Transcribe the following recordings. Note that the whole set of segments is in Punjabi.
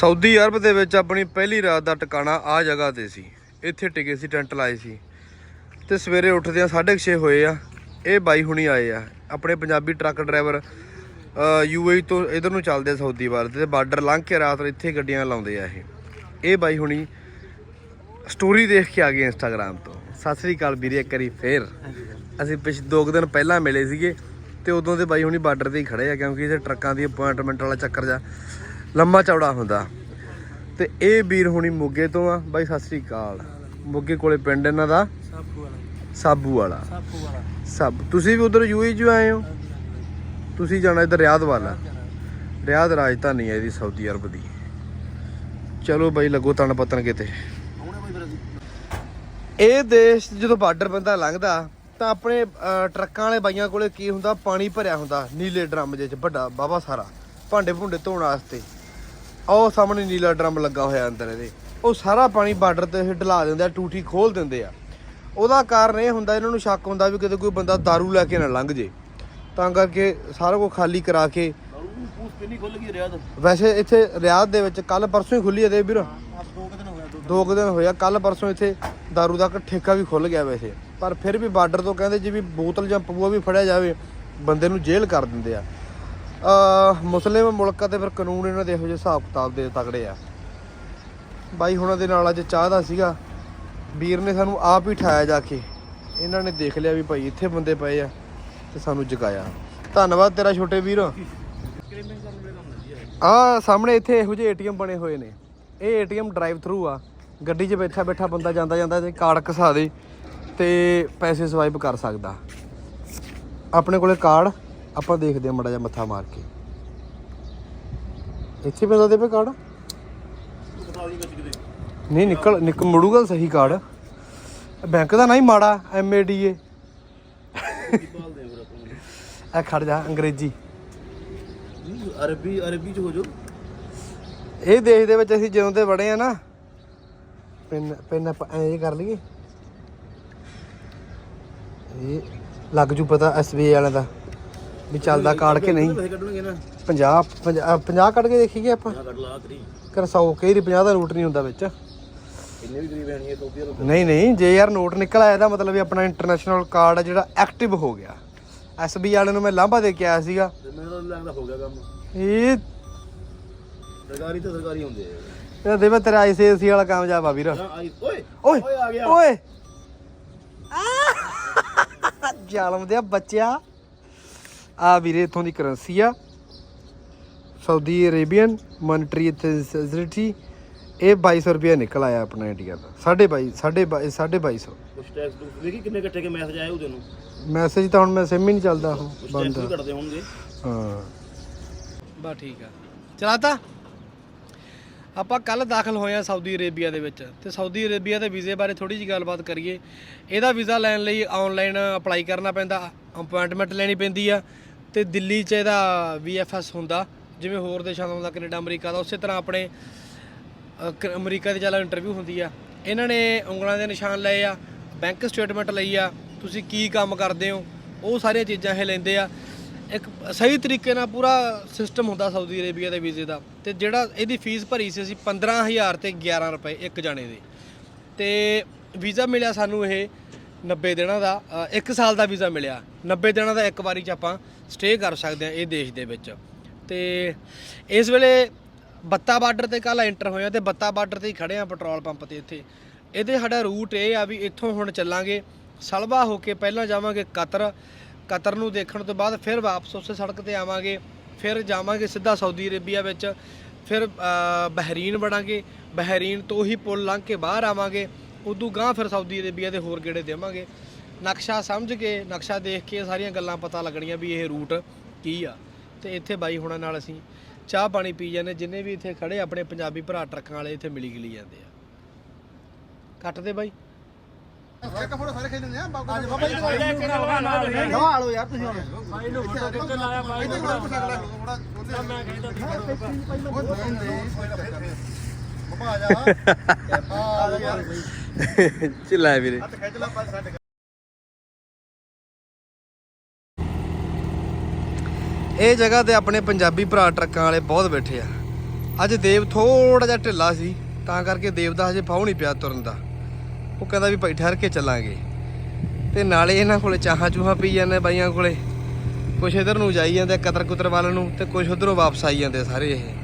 ਸਾਊਦੀ ਅਰਬ ਦੇ ਵਿੱਚ ਆਪਣੀ ਪਹਿਲੀ ਰਾਤ ਦਾ ਟਿਕਾਣਾ ਆ ਜਗ੍ਹਾ ਤੇ ਸੀ। ਇੱਥੇ ਟਿਕੇ ਸੀ, ਟੈਂਟ ਲਾਏ ਸੀ। ਤੇ ਸਵੇਰੇ ਉੱਠਦਿਆਂ 6:30 ਹੋਏ ਆ। ਇਹ ਬਾਈ ਹੁਣੀ ਆਏ ਆ। ਆਪਣੇ ਪੰਜਾਬੀ ਟਰੱਕ ਡਰਾਈਵਰ ਯੂਏਈ ਤੋਂ ਇਧਰ ਨੂੰ ਚੱਲਦੇ ਆ ਸਾਊਦੀ ਵਾਰ ਤੇ ਬਾਰਡਰ ਲੰਘ ਕੇ ਰਾਤ ਨੂੰ ਇੱਥੇ ਗੱਡੀਆਂ ਲਾਉਂਦੇ ਆ ਇਹ। ਇਹ ਬਾਈ ਹੁਣੀ ਸਟੋਰੀ ਦੇਖ ਕੇ ਆ ਗਏ ਇੰਸਟਾਗ੍ਰam ਤੋਂ। ਸਤਿ ਸ੍ਰੀ ਅਕਾਲ ਵੀਰੇ, ਇੱਕ ਵਾਰੀ ਫੇਰ। ਅਸੀਂ ਪਿਛ ਦੋ ਕੁ ਦਿਨ ਪਹਿਲਾਂ ਮਿਲੇ ਸੀਗੇ ਤੇ ਉਦੋਂ ਦੇ ਬਾਈ ਹੁਣੀ ਬਾਰਡਰ ਤੇ ਹੀ ਖੜੇ ਆ ਕਿਉਂਕਿ ਇੱਥੇ ਟਰੱਕਾਂ ਦੀ ਅਪਾਇੰਟਮੈਂਟ ਵਾਲਾ ਚੱਕਰ ਜਾ ਲੰਮਾ ਚੌੜਾ ਹੁੰਦਾ। ਤੇ ਇਹ ਵੀਰ ਹੁਣੀ ਮੋਗੇ ਤੋਂ ਆ। ਬਾਈ, ਸਤਿ ਸ੍ਰੀ ਅਕਾਲ। ਮੋਗੇ ਕੋਲੇ ਪਿੰਡ ਇਹਨਾਂ ਦਾ? ਸਾਬੂ ਵਾਲਾ। ਸਾਬੂ ਵਾਲਾ ਸਾਪੂ ਵਾਲਾ ਸਭ। ਤੁਸੀਂ ਵੀ ਉਧਰ ਯੂਏਈ ਚ ਆਏ ਹੋ? ਤੁਸੀਂ ਜਾਣਾ ਇੱਧਰ ਰਿਆਦ ਵਾਲਾ ਰਿਆਦ ਰਾਜਧਾਨੀ ਹੈ ਇਹਦੀ, ਸਾਊਦੀ ਅਰਬ ਦੀ। ਚਲੋ ਬਾਈ, ਲੱਗੋ ਤਣ ਪਤਨ ਕਿਤੇ। ਇਹ ਦੇਸ਼ ਜਦੋਂ ਬਾਰਡਰ ਬੰਦਾ ਲੰਘਦਾ, ਤਾਂ ਆਪਣੇ ਟਰੱਕਾਂ ਵਾਲੇ ਬਾਈਆਂ ਕੋਲੇ ਕੀ ਹੁੰਦਾ? ਪਾਣੀ ਭਰਿਆ ਹੁੰਦਾ। ਨੀਲੇ ਡਰਮ ਜਿਹੇ 'ਚ, ਵੱਡਾ ਬਾਬਾ ਸਾਰਾ। ਭਾਂਡੇ ਭੁੰਡੇ ਧੋਣ ਵਾਸਤੇ। ਉਹ ਸਾਹਮਣੇ ਨੀਲਾ ਡਰਮ ਲੱਗਾ ਹੋਇਆ ਅੰਦਰ ਇਹਦੇ ਉਹ ਸਾਰਾ ਪਾਣੀ ਬਾਰਡਰ ਤੇ ਇਹ ਢਲਾ ਦਿੰਦੇ ਆ ਟੂਟੀ ਖੋਲ ਦਿੰਦੇ ਆ ਉਹਦਾ ਕਾਰਨ ਇਹ ਹੁੰਦਾ ਇਹਨਾਂ ਨੂੰ ਸ਼ੱਕ ਹੁੰਦਾ ਵੀ ਕਿਤੇ ਕੋਈ ਬੰਦਾ दारू ਲੈ ਕੇ ਨਾ ਲੰਘ ਜੇ ਤਾਂ ਕਰਕੇ ਸਾਰਾ ਕੁਝ ਖਾਲੀ ਕਰਾ ਕੇ ਦਾਰੂ ਪੂਸ ਕਿੰਨੀ ਖੁੱਲ ਗਈ ਰਿਆਦ ਵੈਸੇ ਇੱਥੇ ਰਿਆਦ ਦੇ ਵਿੱਚ ਕੱਲ ਪਰਸੋਂ ਹੀ ਖੁੱਲੀ ਹੈ ਦੇ ਵੀਰ ਆਪ ਦੋ ਕੁ ਦਿਨ ਹੋਇਆ ਦੋ ਦੋ ਕੁ ਦਿਨ ਹੋਇਆ ਕੱਲ ਪਰਸੋਂ ਇੱਥੇ दारू ਦਾ ਇੱਕ ਠੇਕਾ ਵੀ ਖੁੱਲ ਗਿਆ ਵੈਸੇ ਪਰ ਫਿਰ ਵੀ ਬਾਰਡਰ ਤੋਂ ਕਹਿੰਦੇ ਜੇ ਵੀ ਬੋਤਲ ਜਾਂ ਪਬੂਆ ਵੀ ਫੜਿਆ ਜਾਵੇ ਬੰਦੇ ਨੂੰ ਜੇਲ੍ਹ ਕਰ ਦਿੰਦੇ ਆ ਅ ਮੁਸਲਿਮ ਮੁਲਕ ਤੇ ਫਿਰ ਕਾਨੂੰਨ ਇਹਨਾਂ ਦੇ ਇਹੋ ਜਿਹੇ ਹਿਸਾਬ ਕਿਤਾਬ ਦੇ ਤਕੜੇ ਆ। ਬਾਈ ਹੁਣਾਂ ਦੇ ਨਾਲ ਅੱਜ ਚਾਹ ਦਾ ਸੀਗਾ। ਵੀਰ ਨੇ ਸਾਨੂੰ ਆਪ ਹੀ ਠਾਇਆ ਜਾ ਕੇ। ਇਹਨਾਂ ਨੇ ਦੇਖ ਲਿਆ ਵੀ ਭਾਈ ਇੱਥੇ ਬੰਦੇ ਪਏ ਆ ਤੇ ਸਾਨੂੰ ਜਗਾਇਆ। ਧੰਨਵਾਦ ਤੇਰਾ ਛੋਟੇ ਵੀਰ। ਕ੍ਰਿਮੀਨਲ ਆ, ਸਾਹਮਣੇ ਇੱਥੇ ਇਹੋ ਜਿਹੇ ਏਟੀਐਮ ਬਣੇ ਹੋਏ ਨੇ। ਇਹ ਏਟੀਐਮ ਡਰਾਈਵ ਥਰੂ ਆ। ਗੱਡੀ 'ਚ ਬੈਠਾ ਬੈਠਾ ਬੰਦਾ ਜਾਂਦਾ ਜਾਂਦਾ ਤੇ ਕਾਰਡ ਘਸਾ ਦੇ ਤੇ ਪੈਸੇ ਸਵਾਈਪ ਕਰ ਸਕਦਾ। ਆਪਣੇ ਕੋਲੇ ਕਾਰਡ ਆਪਾਂ ਦੇਖਦੇ ਆ ਮੜਾ ਜਿਹਾ ਮੱਥਾ ਮਾਰ ਕੇ। ਇੱਥੇ ਪੈਂਦਾ ਦੇ ਪੇ ਕਾਰਡ? ਨਹੀਂ ਨਿਕਲ ਨਿਕ ਮੁੜੂਗਾ ਸਹੀ ਕਾਰਡ। ਬੈਂਕ ਦਾ ਨਹੀਂ ਮਾੜਾ ਐਮਏਡੀਏ ਦੇ ਫਿਰ ਆਪਾਂ ਇਹ ਖੜ ਜਾ ਅੰਗਰੇਜ਼ੀ। ਅਰਬੀ ਅਰਬੀ ਚ ਹੋ ਜੋ ਇਹ ਦੇਸ਼ ਦੇ ਵਿੱਚ ਅਸੀਂ ਜਦੋਂ ਤੇ ਵੜੇ ਆ ਨਾ ਪਿੰਨ ਪਿੰਨ ਆਪਾਂ ਐਂ ਕਰ ਲਈਏ। ਇਹ ਲੱਗ ਜੂ ਪਤਾ ਐਸਬੀਆਈ ਵਾਲਿਆਂ ਦਾ। ਵੀ ਚੱਲਦਾ ਕਾਰਡ ਕਿ ਨਹੀਂ? ਪੈਸੇ ਕੱਢਣਗੇ ਨਾ। 50 50 ਕੱਢ ਕੇ ਦੇਖੀਏ ਆਪਾਂ। ਕੱਢ ਲਾ ਕਰ 100 ਕਈ ਦੀ 50 ਦਾ ਨੋਟ ਨਹੀਂ ਹੁੰਦਾ ਵਿੱਚ? ਇੰਨੇ ਵੀ ਗਰੀਬ ਆਣੀ ਹੈ ਸੌਦੀ ਰੁਪਏ। ਨਹੀਂ ਨਹੀਂ ਜੇ ਯਾਰ ਨੋਟ ਨਿਕਲ ਆਇਆ ਇਹਦਾ ਮਤਲਬ ਵੀ ਆਪਣਾ ਇੰਟਰਨੈਸ਼ਨਲ ਕਾਰਡ ਆ ਜਿਹੜਾ ਐਕਟਿਵ ਹੋ ਗਿਆ। ਐਸਬੀਆਈ ਵਾਲਿਆਂ ਨੂੰ ਮੈਂ ਲਾਂਭਾ ਦੇ ਕੇ ਆਇਆ ਸੀਗਾ। ਮੈਨੂੰ ਲੱਗਦਾ ਹੋ ਗਿਆ ਕੰਮ। ਇਹ ਸਰਕਾਰੀ ਤਾਂ ਸਰਕਾਰੀ ਹੁੰਦੇ ਆ। ਇਹ ਦੇ ਮੈਂ ਤੇਰਾ ਆਈਸੀਆਈਸੀ ਵਾਲਾ ਕਾਮਯਾਬ ਆ ਵੀਰ। ਓਏ ਓਏ ਆ ਗਿਆ। ਓਏ। ਜ਼ਾਲਮ ਦੇ ਬੱਚਿਆ। ਆ ਵੀਰੇ ਇਥੋਂ ਦੀ ਕਰੰਸੀ ਆ। ਸਾਊਦੀ ਅਰੇਬੀਅਨ ਮੋਨਟਰੀ ਫੈਸਿਲਿਟੀ ਇਹ 2200 ਰੁਪਏ ਨਿਕਲ ਆਇਆ ਆਪਣਾ ਇੰਡੀਆ ਦਾ। 22.5 2250 ਕੁਛ ਟੈਕਸ ਟੂਕਸ ਦੇਖੀ ਕਿੰਨੇ ਇਕੱਠੇ ਕੇ ਮੈਸੇਜ ਆਏ ਉਹਦੇ ਨੂੰ? ਮੈਸੇਜ ਤਾਂ ਹੁਣ ਮੈਂ ਸਿਮ ਹੀ ਨਹੀਂ ਚੱਲਦਾ ਉਹ ਕੁਛ ਬੰਦ। ਟੈਕਸ ਵੀ ਕੱਟਦੇ ਹੋਣਗੇ। ਹਾਂ। ਬਾ ਠੀਕ ਆ। ਚਲਾਤਾ ਆਪਾਂ ਕੱਲ ਦਾਖਲ ਹੋਏ ਆ ਸਾਊਦੀ ਅਰੇਬੀਆ ਦੇ ਵਿੱਚ। ਤੇ ਸਾਊਦੀ ਅਰੇਬੀਆ ਦੇ ਵੀਜ਼ੇ ਬਾਰੇ ਥੋੜੀ ਜਿਹੀ ਗੱਲਬਾਤ ਕਰੀਏ। ਇਹਦਾ ਵੀਜ਼ਾ ਲੈਣ ਲਈ ਆਨਲਾਈਨ ਅਪਲਾਈ ਕਰਨਾ ਪੈਂਦਾ ਅਪਾਇੰਟਮੈਂਟ ਲੈਣੀ ਪੈਂਦੀ ਆ। ਤੇ ਦਿੱਲੀ 'ਚ ਇਹਦਾ VFS ਹੁੰਦਾ ਜਿਵੇਂ ਹੋਰ ਦੇਸ਼ਾਂ ਦਾ ਹੁੰਦਾ ਕੈਨੇਡਾ ਅਮਰੀਕਾ ਦਾ ਉਸੇ ਤਰ੍ਹਾਂ ਆਪਣੇ ਅ, ਕ- ਅਮਰੀਕਾ ਦੀ ਚੱਲ ਇੰਟਰਵਿਊ ਹੁੰਦੀ ਆ। ਇਹਨਾਂ ਨੇ ਉਂਗਲਾਂ ਦੇ ਨਿਸ਼ਾਨ ਲਏ ਆ ਬੈਂਕ ਸਟੇਟਮੈਂਟ ਲਈ ਆ ਤੁਸੀਂ ਕੀ ਕੰਮ ਕਰਦੇ ਹੋ ਉਹ ਸਾਰੀਆਂ ਚੀਜ਼ਾਂ ਇਹ ਲੈਂਦੇ ਆ। ਇੱਕ ਸਹੀ ਤਰੀਕੇ ਨਾਲ ਪੂਰਾ ਸਿਸਟਮ ਹੁੰਦਾ ਸਾਊਦੀ ਅਰੇਬੀਆ ਦੇ ਵੀਜ਼ੇ ਦਾ ਤੇ ਜਿਹੜਾ ਇਹਦੀ ਫੀਸ ਭਰੀ ਸੀ ਅਸੀਂ 15000 ਤੇ 11 ਰੁਪਏ ਇੱਕ ਜਾਣੇ ਦੇ। ਤੇ ਵੀਜ਼ਾ ਮਿਲਿਆ ਸਾਨੂੰ ਇਹ 90 ਦਿਨਾਂ ਦਾ ਅ, ਇੱਕ ਸਾਲ ਦਾ ਵੀਜ਼ਾ ਮਿਲਿਆ। 90 ਦਿਨਾਂ ਦਾ ਇੱਕ ਵਾਰੀ ਚ ਆਪਾਂ ਸਟੇ ਕਰ ਸਕਦੇ ਆ ਇਹ ਦੇਸ਼ ਦੇ ਵਿੱਚ। ਤੇ ਇਸ ਵੇਲੇ ਬੱਤਾ ਬਾਰਡਰ ਤੇ ਕੱਲ ਐਂਟਰ ਹੋਇਆ ਤੇ ਬੱਤਾ ਬਾਰਡਰ ਤੇ ਹੀ ਖੜੇ ਆ ਪੈਟਰੋਲ ਪੰਪ ਤੇ ਇੱਥੇ। ਇਹਦੇ ਸਾਡਾ ਰੂਟ ਇਹ ਆ ਵੀ ਇੱਥੋਂ ਹੁਣ ਚੱਲਾਂਗੇ ਸਲਵਾ ਹੋ ਕੇ ਪਹਿਲਾਂ ਜਾਵਾਂਗੇ ਕਤਰ। ਕਤਰ ਨੂੰ ਦੇਖਣ ਤੋਂ ਬਾਅਦ ਫਿਰ ਵਾਪਸ ਉਸੇ ਸੜਕ ਤੇ ਆਵਾਂਗੇ ਫਿਰ ਜਾਵਾਂਗੇ ਸਿੱਧਾ ਸਾਊਦੀ ਅਰੇਬੀਆ ਵਿੱਚ। ਫਿਰ ਬਹਿਰੀਨ ਬਣਾਂਗੇ ਬਹਿਰੀਨ ਤੋਂ ਹੀ ਪੁਲ ਲੰਘ ਕੇ ਬਾਹਰ ਆਵਾਂਗੇ। ਉਦੋਂ ਗਾਂ ਫਿਰ ਸਾਊਦੀ ਅਰੇਬੀਆ ਦੇ ਹੋਰ ਗੇੜੇ ਦੇਵਾਂਗੇ। ਨਕਸ਼ਾ ਸਮਝ ਕੇ ਨਕਸ਼ਾ ਦੇਖ ਕੇ ਸਾਰੀਆਂ ਗੱਲਾਂ ਪਤਾ ਲੱਗਣੀਆਂ ਵੀ ਇਹ ਰੂਟ ਕੀ ਆ। ਤੇ ਇੱਥੇ ਬਾਈ ਹੁਣਾਂ ਨਾਲ ਅਸੀਂ ਚਾਹ ਪਾਣੀ ਪੀ ਜਾਂਦੇ ਜਿੰਨੇ ਵੀ ਇੱਥੇ ਖੜੇ ਆਪਣੇ ਪੰਜਾਬੀ ਭਰਾ ਟਰੱਕਾਂ ਵਾਲੇ ਇੱਥੇ ਮਿਲੀ ਗਿਲੀ ਜਾਂਦੇ ਆ। ਕੱਟ ਦੇ ਬਾਈ। ਨਵਾਲੋ ਯਾਰ। ਤੁਸੀਂ ਹੁਣ ਚਿੱਲਾ ਵੀਰੇ। ਇਹ ਜਗ੍ਹਾ ਤੇ ਆਪਣੇ ਪੰਜਾਬੀ ਭਰਾ ਟਰੱਕਾਂ ਵਾਲੇ ਬਹੁਤ ਬੈਠੇ ਆ। ਅੱਜ ਦੇਵ ਥੋੜਾ ਜਿਹਾ ਢਿੱਲਾ ਸੀ, ਤਾਂ ਕਰਕੇ ਦੇਵ ਦਾ ਹਜੇ ਫਾਉ ਨਹੀਂ ਪਿਆ ਤੁਰਨ ਦਾ। ਉਹ ਕਹਿੰਦਾ ਵੀ ਭਾਈ ਠਹਿਰ ਕੇ ਚੱਲਾਂਗੇ। ਤੇ ਨਾਲੇ ਇਹਨਾਂ ਕੋਲੇ ਚਾਹਾਂ ਚੂਹਾਂ ਪੀ ਜਾਂਦੇ ਬਾਈਆਂ ਕੋਲੇ। ਕੁਛ ਇਧਰ ਨੂੰ ਜਾਈ ਜਾਂਦੇ ਕਤਰ ਕੁਤਰ ਵੱਲ ਨੂੰ ਤੇ ਕੁਛ ਉਧਰੋਂ ਵਾਪਸ ਆਈ ਜਾਂਦੇ ਸਾਰੇ ਇਹ।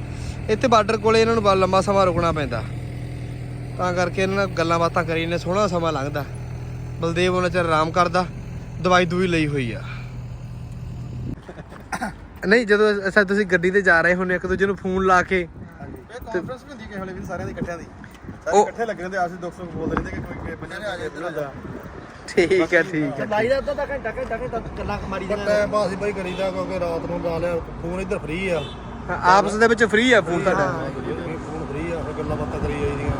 ਇੱਥੇ ਬਾਰਡਰ ਕੋਲੇ ਇਹਨਾਂ ਨੂੰ ਬੜਾ ਲੰਮਾ ਸਮਾਂ ਰੁਕਣਾ ਪੈਂਦਾ। ਤਾਂ ਕਰਕੇ ਇਹਨਾਂ ਨਾਲ ਗੱਲਾਂ ਬਾਤਾਂ ਕਰੀ ਨੇ ਸੋਹਣਾ ਸਮਾਂ ਲੰਘਦਾ। ਬਲਦੇਵ ਉਹਨਾਂ ਚਿਰ ਆਰਾਮ ਕਰਦਾ ਦਵਾਈ ਦੂਈ ਲਈ ਹੋਈ ਆ। ਨਹੀਂ ਜਦੋਂ ਅਸਾਂ ਤੁਸੀਂ ਗੱਡੀ ਤੇ ਜਾ ਰਹੇ ਹੁੰਦੇ ਇੱਕ ਦੂਜੇ ਨੂੰ ਫੋਨ ਲਾ ਕੇ ਇਹ ਕਾਨਫਰੰਸ ਵੀ ਹੁੰਦੀ ਕਿਸੇ ਵੇਲੇ ਵੀ ਸਾਰਿਆਂ ਦੀ ਇਕੱਠਿਆਂ ਦੀ। ਉਹ- ਸਾਰੇ ਇਕੱਠੇ ਲੱਗੇ ਹੁੰਦੇ ਆਪਸੀ ਦੁੱਖ ਸੁੱਖ ਬੋਲਦੇ ਰਹਿੰਦੇ ਕਿ ਕੋਈ ਕੋਈ ਪੰਜਾਂ ਨੇ ਆ ਜਾਏ ਇੱਧਰ ਦਾ ਠੀਕ ਹੈ ਠੀਕ ਹੈ ਲਾਈ ਦਾ ਅੱਧਾ ਅੱਧਾ ਘੰਟਾ ਘੰਟਾ ਘੰਟਾ ਗੱਲਾਂ ਮਾਰੀ ਪਰ ਟਾਈਮ ਪਾਸ ਹੀ ਬਾਈ ਕਰੀਦਾ ਕਿਉਂਕਿ ਰਾਤ ਨੂੰ ਲਾ ਲਿਆ ਫੋਨ ਇੱਧਰ ਫ੍ਰੀ ਆ। ਹਾਂ, ਆਪਸ ਦੇ ਵਿੱਚ ਫ੍ਰੀ ਆ ਫੋਨ ਤੁਹਾਡਾ? ਫੋਨ ਫ੍ਰੀ ਆ ਫਿਰ ਗੱਲਾਂ ਬਾਤਾਂ ਕਰੀ ਜਾਈਦੀਆਂ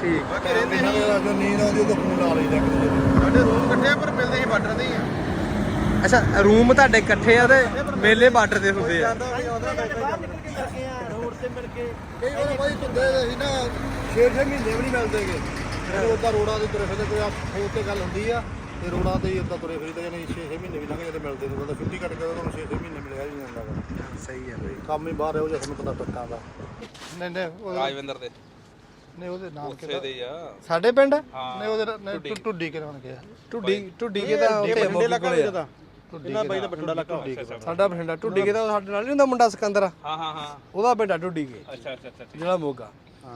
ਠੀਕ। ਬਾਕੀ ਰਹਿੰਦੇ ਨਹੀਂ ਜੋ ਨੀਂਦ ਆਉਂਦੀ ਉਦੋਂ ਫੋਨ ਲਾ ਲਈਦਾ ਇੱਕ ਦੂਜੇ ਨੂੰ। ਸਾਡੇ ਰੂਮ ਇਕੱਠੇ ਆ ਪਰ ਮਿਲਦੇ ਹੀ ਬਾਰਡਰ ਤੇ ਹੀ ਆ। ਅੱਛਾ ਰੂਮ ਤੁਹਾਡੇ ਇਕੱਠੇ ਆ ਤੇ ਮੇਲੇ ਬਾਰਡਰ ਤੇ ਹੁੰਦੇ ਆ? ਰੋਡ ਤੇ ਮਿਲ ਕੇ। ਕਈ ਵਾਰ ਬਾਈ ਤੁੰਦੇ ਸੀ ਨਾ 6-6 ਮਹੀਨੇ ਵੀ ਨਹੀਂ ਮਿਲਦੇਗੇ ਜਦੋਂ ਉਦਾਂ ਰੋਡਾਂ ਦੇ ਤੁਰੇ ਫਿਰਦੇ ਕੋਈ ਆ ਫੋਨ ਤੇ ਗੱਲ ਹੁੰਦੀ ਆ। ਤੇ ਰੋਡਾਂ ਤੇ ਹੀ ਉਦਾਂ ਤੁਰੇ ਫਿਰਦੇ ਜਾਨੀ 6-6 ਮਹੀਨੇ ਵੀ ਲੰਘ ਜਾਂਦੇ ਮਿਲਦੇ ਨੂੰ। ਤਾਂ ਛੁੱਟੀ ਕੱਟ ਕੇ ਤੁਹਾਨੂੰ 6-6 ਮਹੀਨੇ ਮਿਲਿਆ ਹੀ ਨਹੀਂ ਜਾਂਦਾ ਗਾ। ਸਹੀ ਹੈ ਬਈ। ਕੰਮ ਹੀ ਬਾਹਰ ਇਹੋ ਜਿਹਾ ਤੁਹਾਨੂੰ ਪਤਾ ਟੱਕਾਂ ਦਾ। ਨਹੀਂ ਨਹੀਂ ਉਹ- ਰਾਜਵਿੰਦਰ ਦੇ। ਨਹੀਂ ਉਹਦੇ ਨਾਮ ਉੱਥੇ ਦੇ ਆ। ਸਾਡੇ ਪਿੰਡ? ਨਹੀਂ ਉਹਦੇ ਨਹੀਂ, ਟੁੱਡੀ ਕਿਹਨਾਂ ਨੇ ਕਿਹਾ ਢੁੱਡੀ ਢੁੱਡੀ ਕੇ ਤਾਂ ਉੱਥੇ ਮੋਗੀ ਕੋਲੇ ਆ। ਇਹਨਾਂ ਬਾਈ ਦਾ ਬਠਿੰਡਾ ਇਲਾਕਾ ਸਾਡਾ ਬਠਿੰਡਾ ਢੁੱਡੀ ਕੇ ਤਾਂ ਸਾਡੇ ਨਾਲ ਨਹੀਂ ਹੁੰਦਾ ਮੁੰਡਾ ਸਿਕੰਦਰ। ਹਾਂ ਹਾਂ ਹਾਂ। ਉਹਦਾ ਪਿੰਡ ਆ ਢੁੱਡੀ ਕੇ। ਅੱਛਾ ਅੱਛਾ ਅੱਛਾ ਠੀਕ। ਜਿਹੜਾ ਮੋਗਾ।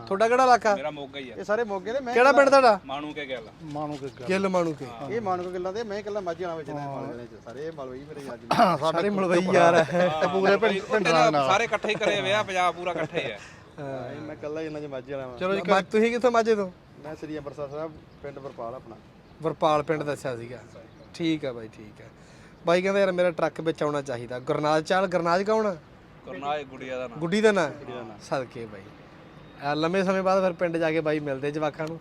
ਤੁਹਾਡਾ ਕਿਹੜਾ ਇਲਾਕਾ? ਮੇਰਾ ਮੋਗਾ ਹੀ ਆ। ਇਹ ਸਾਰੇ ਮੋਗੇ ਦੇ ਮੈਂ ਕਿਹੜਾ ਪਿੰਡ ਤੁਹਾਡਾ? ਮਾਣੂ ਕੇ ਗੱਲ ਮਾਨੂ ਕੇ ਗਿੱਲ। ਮਾਣੂ ਕੇ। ਇਹ ਮਾਨੂ ਕੇ ਗੱਲਾਂ ਦੇ ਮੈਂ ਇਕੱਲਾ ਮਾਝੇ ਵਾਲਾ ਵਿੱਚ ਨੇ ਮਾਲਵੇ ਚ ਸਾਰੇ ਇਹ ਮਲਵਈ ਮੇਰੇ ਅੱਜ ਸਾਰੇ ਮਲਵਈ ਯਾਰ ਪੂਰੇ ਪਿੰਡ ਪਿੰਡ ਨਾਲ ਨਾਲ। ਸਾਰੇ ਇਕੱਠੇ ਹੀ ਕਰੇ ਵਿਆ ਪੰਜਾਬ ਪੂਰਾ ਇਕੱਠੇ ਹੀ ਮੈਂ ਇਕੱਲਾ ਹੀ ਇਹਨਾਂ ਚ ਮਾਝੇ ਵਾਲਾ। ਚਲੋ ਜੀ ਤੁਸੀਂ ਕਿੱਥੋਂ ਮਾਝੇ ਤੋਂ? ਮੈਂ ਸ੍ਰੀ ਅੰਮ੍ਰਿਤਸਰ ਸਾਹਿਬ ਪਿੰਡ ਵਰਪਾਲ ਆਪਣਾ। ਵਰਪਾਲ ਪਿੰਡ ਦੱਸਿਆ ਸੀਗਾ। ਠੀਕ ਆ ਬਾਈ ਠੀਕ ਆ। ਬਾਈ ਕਹਿੰਦਾ ਯਾਰ ਮੇਰਾ ਟਰੱਕ ਵਿੱਚ ਆਉਣਾ ਚਾਹੀਦਾ। ਗੁਰਨਾਜ ਚਾਲ ਗੁਰਨਾਜ ਕੌਣ? ਕਰਨਾਏ ਗੁੜੀਆ ਦਾ ਨਾਮ ਗੁੱਡੀ ਦਾ ਨਾਂ। ਸਦਕੇ ਬਾਈ। ਲੰਮੇ ਸਮੇਂ ਬਾਅਦ ਫਿਰ ਪਿੰਡ ਜਾ ਕੇ ਬਾਈ ਮਿਲਦੇ ਜਵਾਕਾਂ ਨੂੰ।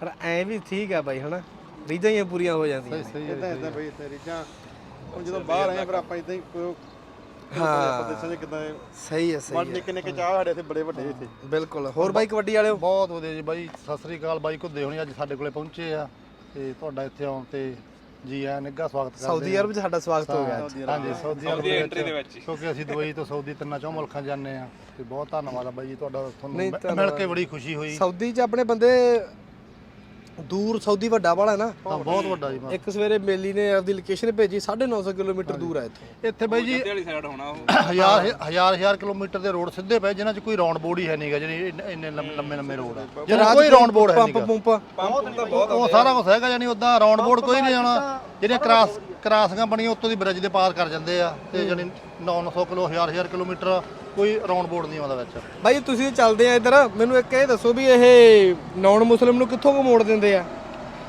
ਪਰ ਐ ਵੀ ਠੀਕ ਆ ਬਾਈ ਹਨਾ? ਰੀਝਾਂ ਹੀ ਪੂਰੀਆਂ ਹੋ ਜਾਂਦੀਆਂ ਨੇ। ਇਦਾਂ ਇਦਾਂ ਬਈ ਤੇ ਰੀਜਾਂ ਹੁਣ ਜਦੋਂ ਬਾਹਰ ਆਏ ਫਿਰ ਆਪਾਂ ਇਦਾਂ ਹੀ ਹਾਂ। ਪ੍ਰਦੇਸ਼ਾਂ 'ਚ ਕਿਦਾਂ ਸਹੀ ਹੈ ਸਹੀ ਮਨ ਨਿੱਕੇ ਨਿੱਕੇ ਚਾਹ ਸਾਡੇ ਇੱਥੇ ਬੜੇ ਵੱਡੇ ਇੱਥੇ। ਹੈ ਬਿਲਕੁਲ। ਹੋਰ ਬਾਈ ਕਬੱਡੀ ਵਾਲਿਓ? ਬਹੁਤ ਵਧੀਆ ਜੀ ਬਾਈ ਸਤਿ ਸ੍ਰੀ ਅਕਾਲ ਬਾਈ ਘੁੱਦੇ ਹੋਣੀ ਅੱਜ ਸਾਡੇ ਕੋਲੇ ਪਹੁੰਚੇ ਆ ਤੇ ਤੁਹਾਡਾ ਇੱਥੇ ਆਉਣ ਤੇ ਜੀ ਆਇਆਂ ਨਿੱਘਾ ਸਵਾਗਤ ਕਰਦੇ ਸਾਊਦੀ ਅਰਬ 'ਚ ਸਾਡਾ ਸਵਾਗਤ ਹੋ ਗਿਆ ਅੱਜ। ਹਾਂਜੀ ਸਾਊਦੀ ਅਰਬ ਦੇ ਐਂਟਰੀ ਦੇ ਵਿੱਚ। ਕਿਉਂਕਿ ਅਸੀਂ ਦੁਬਈ ਤੋਂ ਸਾਊਦੀ ਤਿੰਨਾਂ ਚੌਂ ਮੁਲਕਾਂ ਜਾਂਦੇ ਆ ਤੇ ਬਹੁਤ ਧੰਨਵਾਦ ਆ ਬਾਈ ਜੀ ਤੁਹਾਡਾ ਤੁਹਾਨੂੰ ਮਿਲ ਕੇ ਬੜੀ ਖੁਸ਼ੀ ਹੋਈ। ਸਾਊਦੀ 'ਚ ਆਪਣੇ ਬੰਦੇ ਦੂਰ ਸਾਊਦੀ ਵੱਡਾ ਵਾਲਾ ਨਾ। ਹਾਂ ਬਹੁਤ ਵੱਡਾ ਜੀ ਇੱਕ ਸਵੇਰੇ ਮੇਲੀ ਨੇ ਆਪਦੀ ਲੋਕੇਸ਼ਨ ਭੇਜੀ 950 ਕਿਲੋਮੀਟਰ ਦੂਰ ਆ ਇੱਥੋਂ। ਇੱਥੇ ਬਾਈ ਜੀ ਜੱਦੇ ਵਾਲੀ ਸਾਈਡ ਹੋਣਾ ਉਹ। ਹਜ਼ਾਰ ਹਜ਼ਾਰ ਹਜ਼ਾਰ ਕਿਲੋਮੀਟਰ ਦੇ ਰੋਡ ਸਿੱਧੇ ਪਏ ਜਿਨ੍ਹਾਂ 'ਚ ਕੋਈ ਰੌਂਡ ਬੋਰਡ ਹੀ ਹੈ ਨਹੀਂਗਾ ਜਿਹੜੀ ਇੰਨੇ- ਇੰਨੇ ਲੰਮੇ ਲੰਮੇ ਲੰਮੇ ਰੋਡ ਆ। ਜਿਹਨਾਂ 'ਚ ਕੋਈ ਰੌਂਡ ਬੋਰਡ ਹੈ ਪੰਪ ਨਹੀਂਗਾ ਪੰਪ ਉਹ ਸਾਰਾ ਕੁਝ ਹੈਗਾ ਯਾਨੀ ਉਦਾਂ ਰੌਂਡ ਬੋਰਡ ਕੋਈ ਨਹੀਂ ਆਉਣਾ ਜਿਹੜੀਆਂ ਕਰਾਸ ਕਰਾਸੀਆਂ ਬਣੀਆਂ ਉੱਤੋਂ ਦੀ ਬ੍ਰਿਜ ਦੇ ਪਾਰ ਕਰ ਜਾਂਦੇ ਆ ਤੇ ਯਾਨੀ 900 ਕਿਲੋ 1000 1000 ਕਿਲੋਮੀਟਰ ਕੋਈ ਰੌਂਡ ਬੋਰਡ ਨਹੀਂ ਆਉਂਦਾ ਵਿੱਚ। ਬਾਈ ਤੁਸੀਂ ਚੱਲਦੇ ਆ ਇੱਧਰ। ਮੈਨੂੰ ਇੱਕ ਇਹ ਦੱਸੋ ਵੀ ਇਹ ਨੌਨ ਮੁਸਲਿਮ ਨੂੰ ਕਿੱਥੋਂ ਕੁ ਮੋੜ ਦਿੰਦੇ ਆ?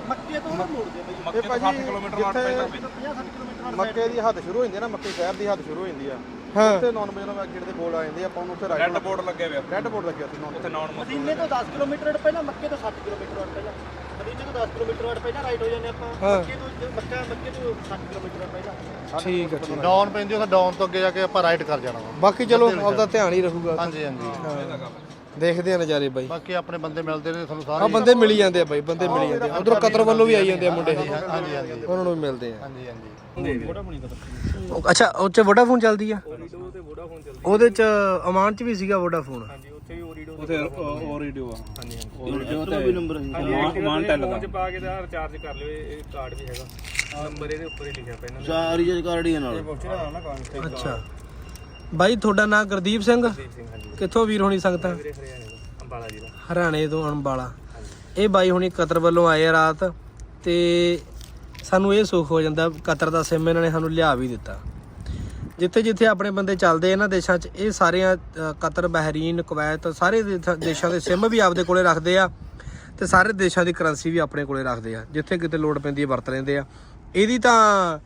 ਮੱਕੇ ਤੋਂ ਮੋੜਦੇ ਬਈ। ਮੱਕੇ ਤੋਂ 60 ਕਿਲੋਮੀਟਰ ਵਾਟ ਪੈਂਦਾ ਮੱਕੇ ਦੀ ਹੱਦ ਸ਼ੁਰੂ ਹੋ ਜਾਂਦੀ ਹੈ ਨਾ ਮੱਕੇ ਸ਼ਹਿਰ ਦੀ ਹੱਦ ਸ਼ੁਰੂ ਹੋ ਜਾਂਦੀ ਆ। ਹਾਂ। ਉੱਥੇ ਨੌਨ ਨਾਲ ਗੇਟ ਦੇ ਬੋਰਡ ਆ ਜਾਂਦੇ ਆ, ਆਪਾਂ ਉਹਨੂੰ ਉੱਥੇ ਰਾਈਟ ਰੈੱਡ ਬੋਰਡ ਲੱਗੇ ਹੋਇਆ ਰੈੱਡ ਬੋਰਡ ਲੱਗਿਆ ਉੱਥੇ ਨੌਨ ਉੱਥੇ ਨਾਨ ਮਦੀਨੇ ਤੋਂ 10 ਕਿਲੋਮੀਟਰ ਪਹਿਲਾਂ ਮੱਕੇ ਤੋਂ 60 ਕਿਲੋਮੀਟਰ ਪਹਿਲਾਂ। ਮਦੀਨੇ ਤੋਂ 10 ਕਿਲੋਮੀਟਰ ਪਹਿਲਾਂ ਰਾਈਟ ਹੋ ਜਾਂਦੇ ਆਪਾਂ। ਹਾਂ। ਮੱਕੇ ਤੋਂ ਮੱਕਾ ਮੱਕੇ ਤੋਂ 60 ਕਿਲੋਮੀਟਰ ਪਹਿਲਾਂ। ਠੀਕ ਹੈ ਠੀਕ ਡਾਊਨ ਪੈਂਦੀ ਉਹ ਡਾਊਨ ਤੋਂ ਅੱਗੇ ਜਾ ਕੇ ਆਪਾਂ ਰਾਈਟ ਕਰ ਜਾਣਾ ਵਾ। ਬਾਕੀ ਚਲੋ ਆਪਦਾ ਧਿਆਨ ਹੀ ਰਹੂਗਾ। ਹਾਂਜੀ ਹਾਂਜੀ। ਦੇਖਦੇ ਆ ਨਜ਼ਾਰੇ ਬਾਈ। ਬਾਕੀ ਆਪਣੇ ਬੰਦੇ ਮਿਲਦੇ ਨੇ ਤੁਹਾਨੂੰ ਆ ਸਾਰੇ ਬੰਦੇ ਮਿਲੀ ਜਾਂਦੇ ਆ ਬਾਈ ਬੰਦੇ ਮਿਲੀ ਜਾਂਦੇ ਆ। ਉਧਰੋਂ ਕਤਰ ਵੱਲੋਂ ਵੀ ਆਈ ਜਾਂਦੇ ਆ ਮੁੰਡੇ। ਹਾਂਜੀ ਹਾਂਜੀ ਉਹਨਾਂ ਨੂੰ ਵੀ ਮਿਲਦੇ ਆ। ਹਾਂਜੀ ਹਾਂਜੀ। ਉਹ- ਅੱਛਾ ਉਹ ਚ ਵੋਡਾਫੋਨ ਚੱਲਦੀ ਆ? ਉਹਦੇ ਚ ਅਮਾਨ ਚ ਵੀ ਸੀਗਾ ਵੋਡਾਫੋਨ ਉੱਥੇ ਓਰੀਡਿਓ ਆ। ਹਾਂਜੀ ਓਰੀਡਿਓ ਤੇ ਵੀ ਨੰਬਰ ਹੈ ਮਾਨ ਟੈਲ ਦਾ। ਪਾ ਕੇ ਤਾਂ ਰਿਚਾਰਜ ਕਰ ਲਿਓ ਇਹ ਇਹ ਕਾਰਡ ਵੀ ਹੈਗਾ। ਨੰਬਰ ਇਹਦੇ ਉੱਪਰ ਹੀ ਲਿਖਿਆ ਪਿਆ ਇਹਨਾਂ ਨੇ। ਚਾਰ ਰੀਜ ਕਾਰਡ ਹੀ ਨਾਲ। ਅੱਛਾ। ਬਾਈ ਤੁਹਾਡਾ ਨਾਮ ਗੁਰਦੀਪ ਸਿੰਘ? ਕਿੱਥੋਂ ਵੀਰ ਹੋਣੀ ਸੰਗਤਾਂ? ਹਰਿਆਣੇ ਤੋਂ ਅੰਬਾਲਾ ਜ਼ਿਲ੍ਹਾ। ਹਰਿਆਣੇ ਤੋਂ ਅੰਬਾਲਾ। ਇਹ ਬਾਈ ਹੁਣੀ ਕਤਰ ਵੱਲੋਂ ਆਏ ਆ ਰਾਤ ਤੇ ਸਾਨੂੰ ਇਹ ਸੁੱਖ ਹੋ ਜਾਂਦਾ ਕਤਰ ਦਾ ਸਿਮ ਇਹਨਾਂ ਨੇ ਸਾਨੂੰ ਲਿਆ ਵੀ ਦਿੱਤਾ। ਜਿੱਥੇ ਜਿੱਥੇ ਆਪਣੇ ਬੰਦੇ ਚੱਲਦੇ ਇਹਨਾਂ ਦੇਸ਼ਾਂ 'ਚ ਇਹ ਸਾਰਿਆਂ ਕਤਰ ਬਹਿਰੀਨ ਕੁਵੈਤ ਸਾਰੇ ਦੇਸ਼ਾਂ- ਦੇ ਸਿਮ ਵੀ ਆਪਦੇ ਕੋਲੇ ਰੱਖਦੇ ਆ ਤੇ ਸਾਰੇ ਦੇਸ਼ਾਂ ਦੀ ਕਰੰਸੀ ਵੀ ਆਪਣੇ ਕੋਲੇ ਰੱਖਦੇ ਆ ਜਿੱਥੇ ਕਿਤੇ ਲੋੜ ਪੈਂਦੀ ਹੈ ਵਰਤ ਲੈਂਦੇ ਆ। ਇਹਦੀ ਤਾਂ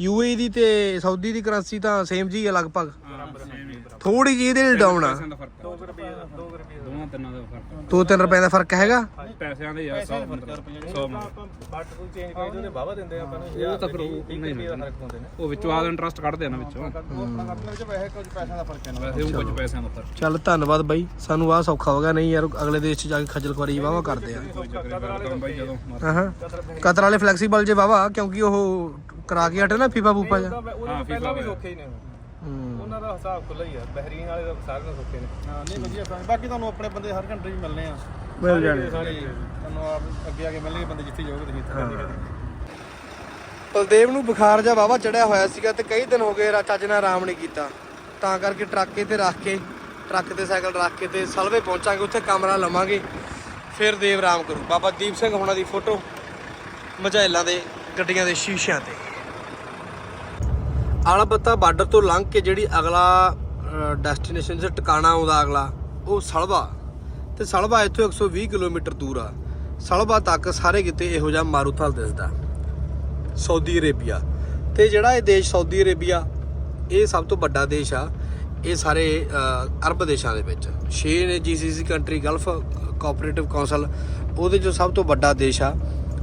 ਯੂਏਈ ਦੀ ਤੇ ਸਾਊਦੀ ਦੀ ਕਰੰਸੀ ਤਾਂ ਸੇਮ ਜੀ ਆ ਲਗਭਗ। ਥੋੜੀ ਜਿਹੀ ਇਹਦੇ ਡਾਊਨ ਆ। ਦਾ ਫ਼ਰਕ 2 ਰੁਪਏ 2 ਰੁਪਏ ਦੋਵਾਂ ਤਿੰਨਾਂ ਦਾ ਫ਼ਰਕ 2-3 ਰੁਪਏ ਦਾ ਫ਼ਰਕ ਹੈਗਾ? ਪੈਸਿਆਂ ਦੇ ਯਾਰ 100 100 ਬੱਟ ਕੋਈ ਚੇਂਜ ਕਰੀ ਉਹਦੇ ਵਾਵਾ ਦਿੰਦੇ ਆਪਾਂ ਨੂੰ ਉਹ ਤਾਂ ਫਿਰ ਉਹ ਨਹੀਂ ਉਹ ਵਿੱਚੋਂ ਆਦ ਇੰਟਰਸਟ ਕੱਢਦੇ ਆ ਨਾ ਵਿੱਚੋਂ। ਆਪਣੇ ਵਿੱਚ ਵੈਸੇ ਕੁਝ ਪੈਸਿਆਂ ਦਾ ਫ਼ਰਕ ਹੈ ਵੈਸੇ ਉਹ ਕੁਝ ਪੈਸਿਆਂ ਦਾ ਫ਼ਰਕ ਚੱਲ ਧੰਨਵਾਦ ਬਾਈ। ਸਾਨੂੰ ਆਹ ਸੌਖਾ ਹੋ ਗਿਆ। ਨਹੀਂ ਯਾਰ ਅਗਲੇ ਦੇਸ਼ 'ਚ ਜਾ ਕੇ ਖੱਜਲ ਖੁਆਰੀ ਵਾਵਾ ਕਰਦੇ ਆ। ਕੋਈ ਚੱਕਰ ਵੈਲਕਮ ਬਾਈ ਜਦੋਂ ਮਰਜ਼ੀ। ਹਾਂ ਕਤਰ ਵਾਲੇ ਫਲੈਕਸੀਬਲ ਜੇ ਵਾਵਾ ਕਿਉਂਕਿ ਉਹ ਕਰਾ ਕੇ ਹਟੇ ਨਾ ਫੀਫਾ ਫੂਫਾ ਜਾ ਪਹਿਲਾਂ ਵੀ ਸੌਖੇ ਹੀ ਨੇ। ਉਹਨਾਂ ਦਾ ਹਿਸਾਬ ਖੁੱਲਾ ਹੀ ਆ ਬਹਿਰੀਨ ਵਾਲੇ ਦਾ ਸਾਰਿਆਂ ਨੂੰ ਸੌਖੇ ਨੇ। ਹਾਂ ਨਹੀਂ ਵਧੀਆ ਫਰੈਂਡ ਬਾਕੀ ਤੁਹਾਨੂੰ ਆਪਣੇ ਬੰਦੇ ਹਰ ਕੰਟਰੀ 'ਚ ਮਿਲਨੇ ਆ। ਮਿਲ ਜਾਣੇ। ਸਾਰੇ ਤੁਹਾਨੂੰ ਆਪ ਅੱਗੇ ਆ ਕੇ ਮਿਲਣਗੇ ਬੰਦੇ ਜਿੱਥੇ ਜਾਓਗੇ ਤੁਸੀਂ ਇੱਥੇ ਕਦੀ ਕਦੀ ਬਲਦੇਵ ਨੂੰ ਬੁਖਾਰ ਜਾਂ ਵਾਵਾ ਚੜਿਆ ਹੋਇਆ ਸੀਗਾ ਤੇ ਕਈ ਦਿਨ ਹੋ ਗਏ ਰਾ- ਚੱਜ ਨਾਲ ਆਰਾਮ ਨਹੀਂ ਕੀਤਾ। ਤਾਂ ਕਰਕੇ ਟਰੱਕ ਤੇ ਰੱਖ ਕੇ ਟਰੱਕ ਤੇ ਸਾਈਕਲ ਰੱਖ ਕੇ ਤੇ ਸਲਵੇ ਪਹੁੰਚਾਂਗੇ ਉੱਥੇ ਕਮਰਾ ਲਵਾਂਗੇ। ਫਿਰ ਦੇਵ ਆਰਾਮ ਕਰੂ ਬਾਬਾ ਦੀਪ ਸਿੰਘ ਹੋਣਾ ਦੀ ਫੋਟੋ ਮਝੈਲਾਂ ਦੇ ਗੱਡੀਆਂ ਦੇ ਸ਼ੀਸ਼ਿਆਂ ਤੇ। ਆਲਬੱਤਾ ਬਾਰਡਰ ਤੋਂ ਲੰਘ ਕੇ ਜਿਹੜੀ ਅਗਲਾ ਡੈਸਟੀਨੇਸ਼ਨ ਤੇ ਟਿਕਾਣਾ ਆਉਂਦਾ ਅਗਲਾ, ਉਹ ਸਲਵਾ। ਤੇ ਸਲਵਾ ਇੱਥੋਂ 120 ਕਿਲੋਮੀਟਰ ਦੂਰ ਆ। ਸਲਵਾ ਤੱਕ ਸਾਰੇ ਕਿਤੇ ਇਹੋ ਜਿਹਾ ਮਾਰੂਥਲ ਦਿਸਦਾ। Saudi Arabia. ਤੇ ਜਿਹੜਾ ਇਹ ਦੇਸ਼ ਸਾਊਦੀ ਅਰੇਬੀਆ, ਇਹ ਸਭ ਤੋਂ ਵੱਡਾ ਦੇਸ਼ ਆ, ਇਹ ਸਾਰੇ ਅਰਬ ਦੇਸ਼ਾਂ ਦੇ ਵਿੱਚ। 6 ਨੇ GCC country gulf cooperative council ਉਹਦੇ ਚੋਂ ਸਭ ਤੋਂ ਵੱਡਾ ਦੇਸ਼ ਆ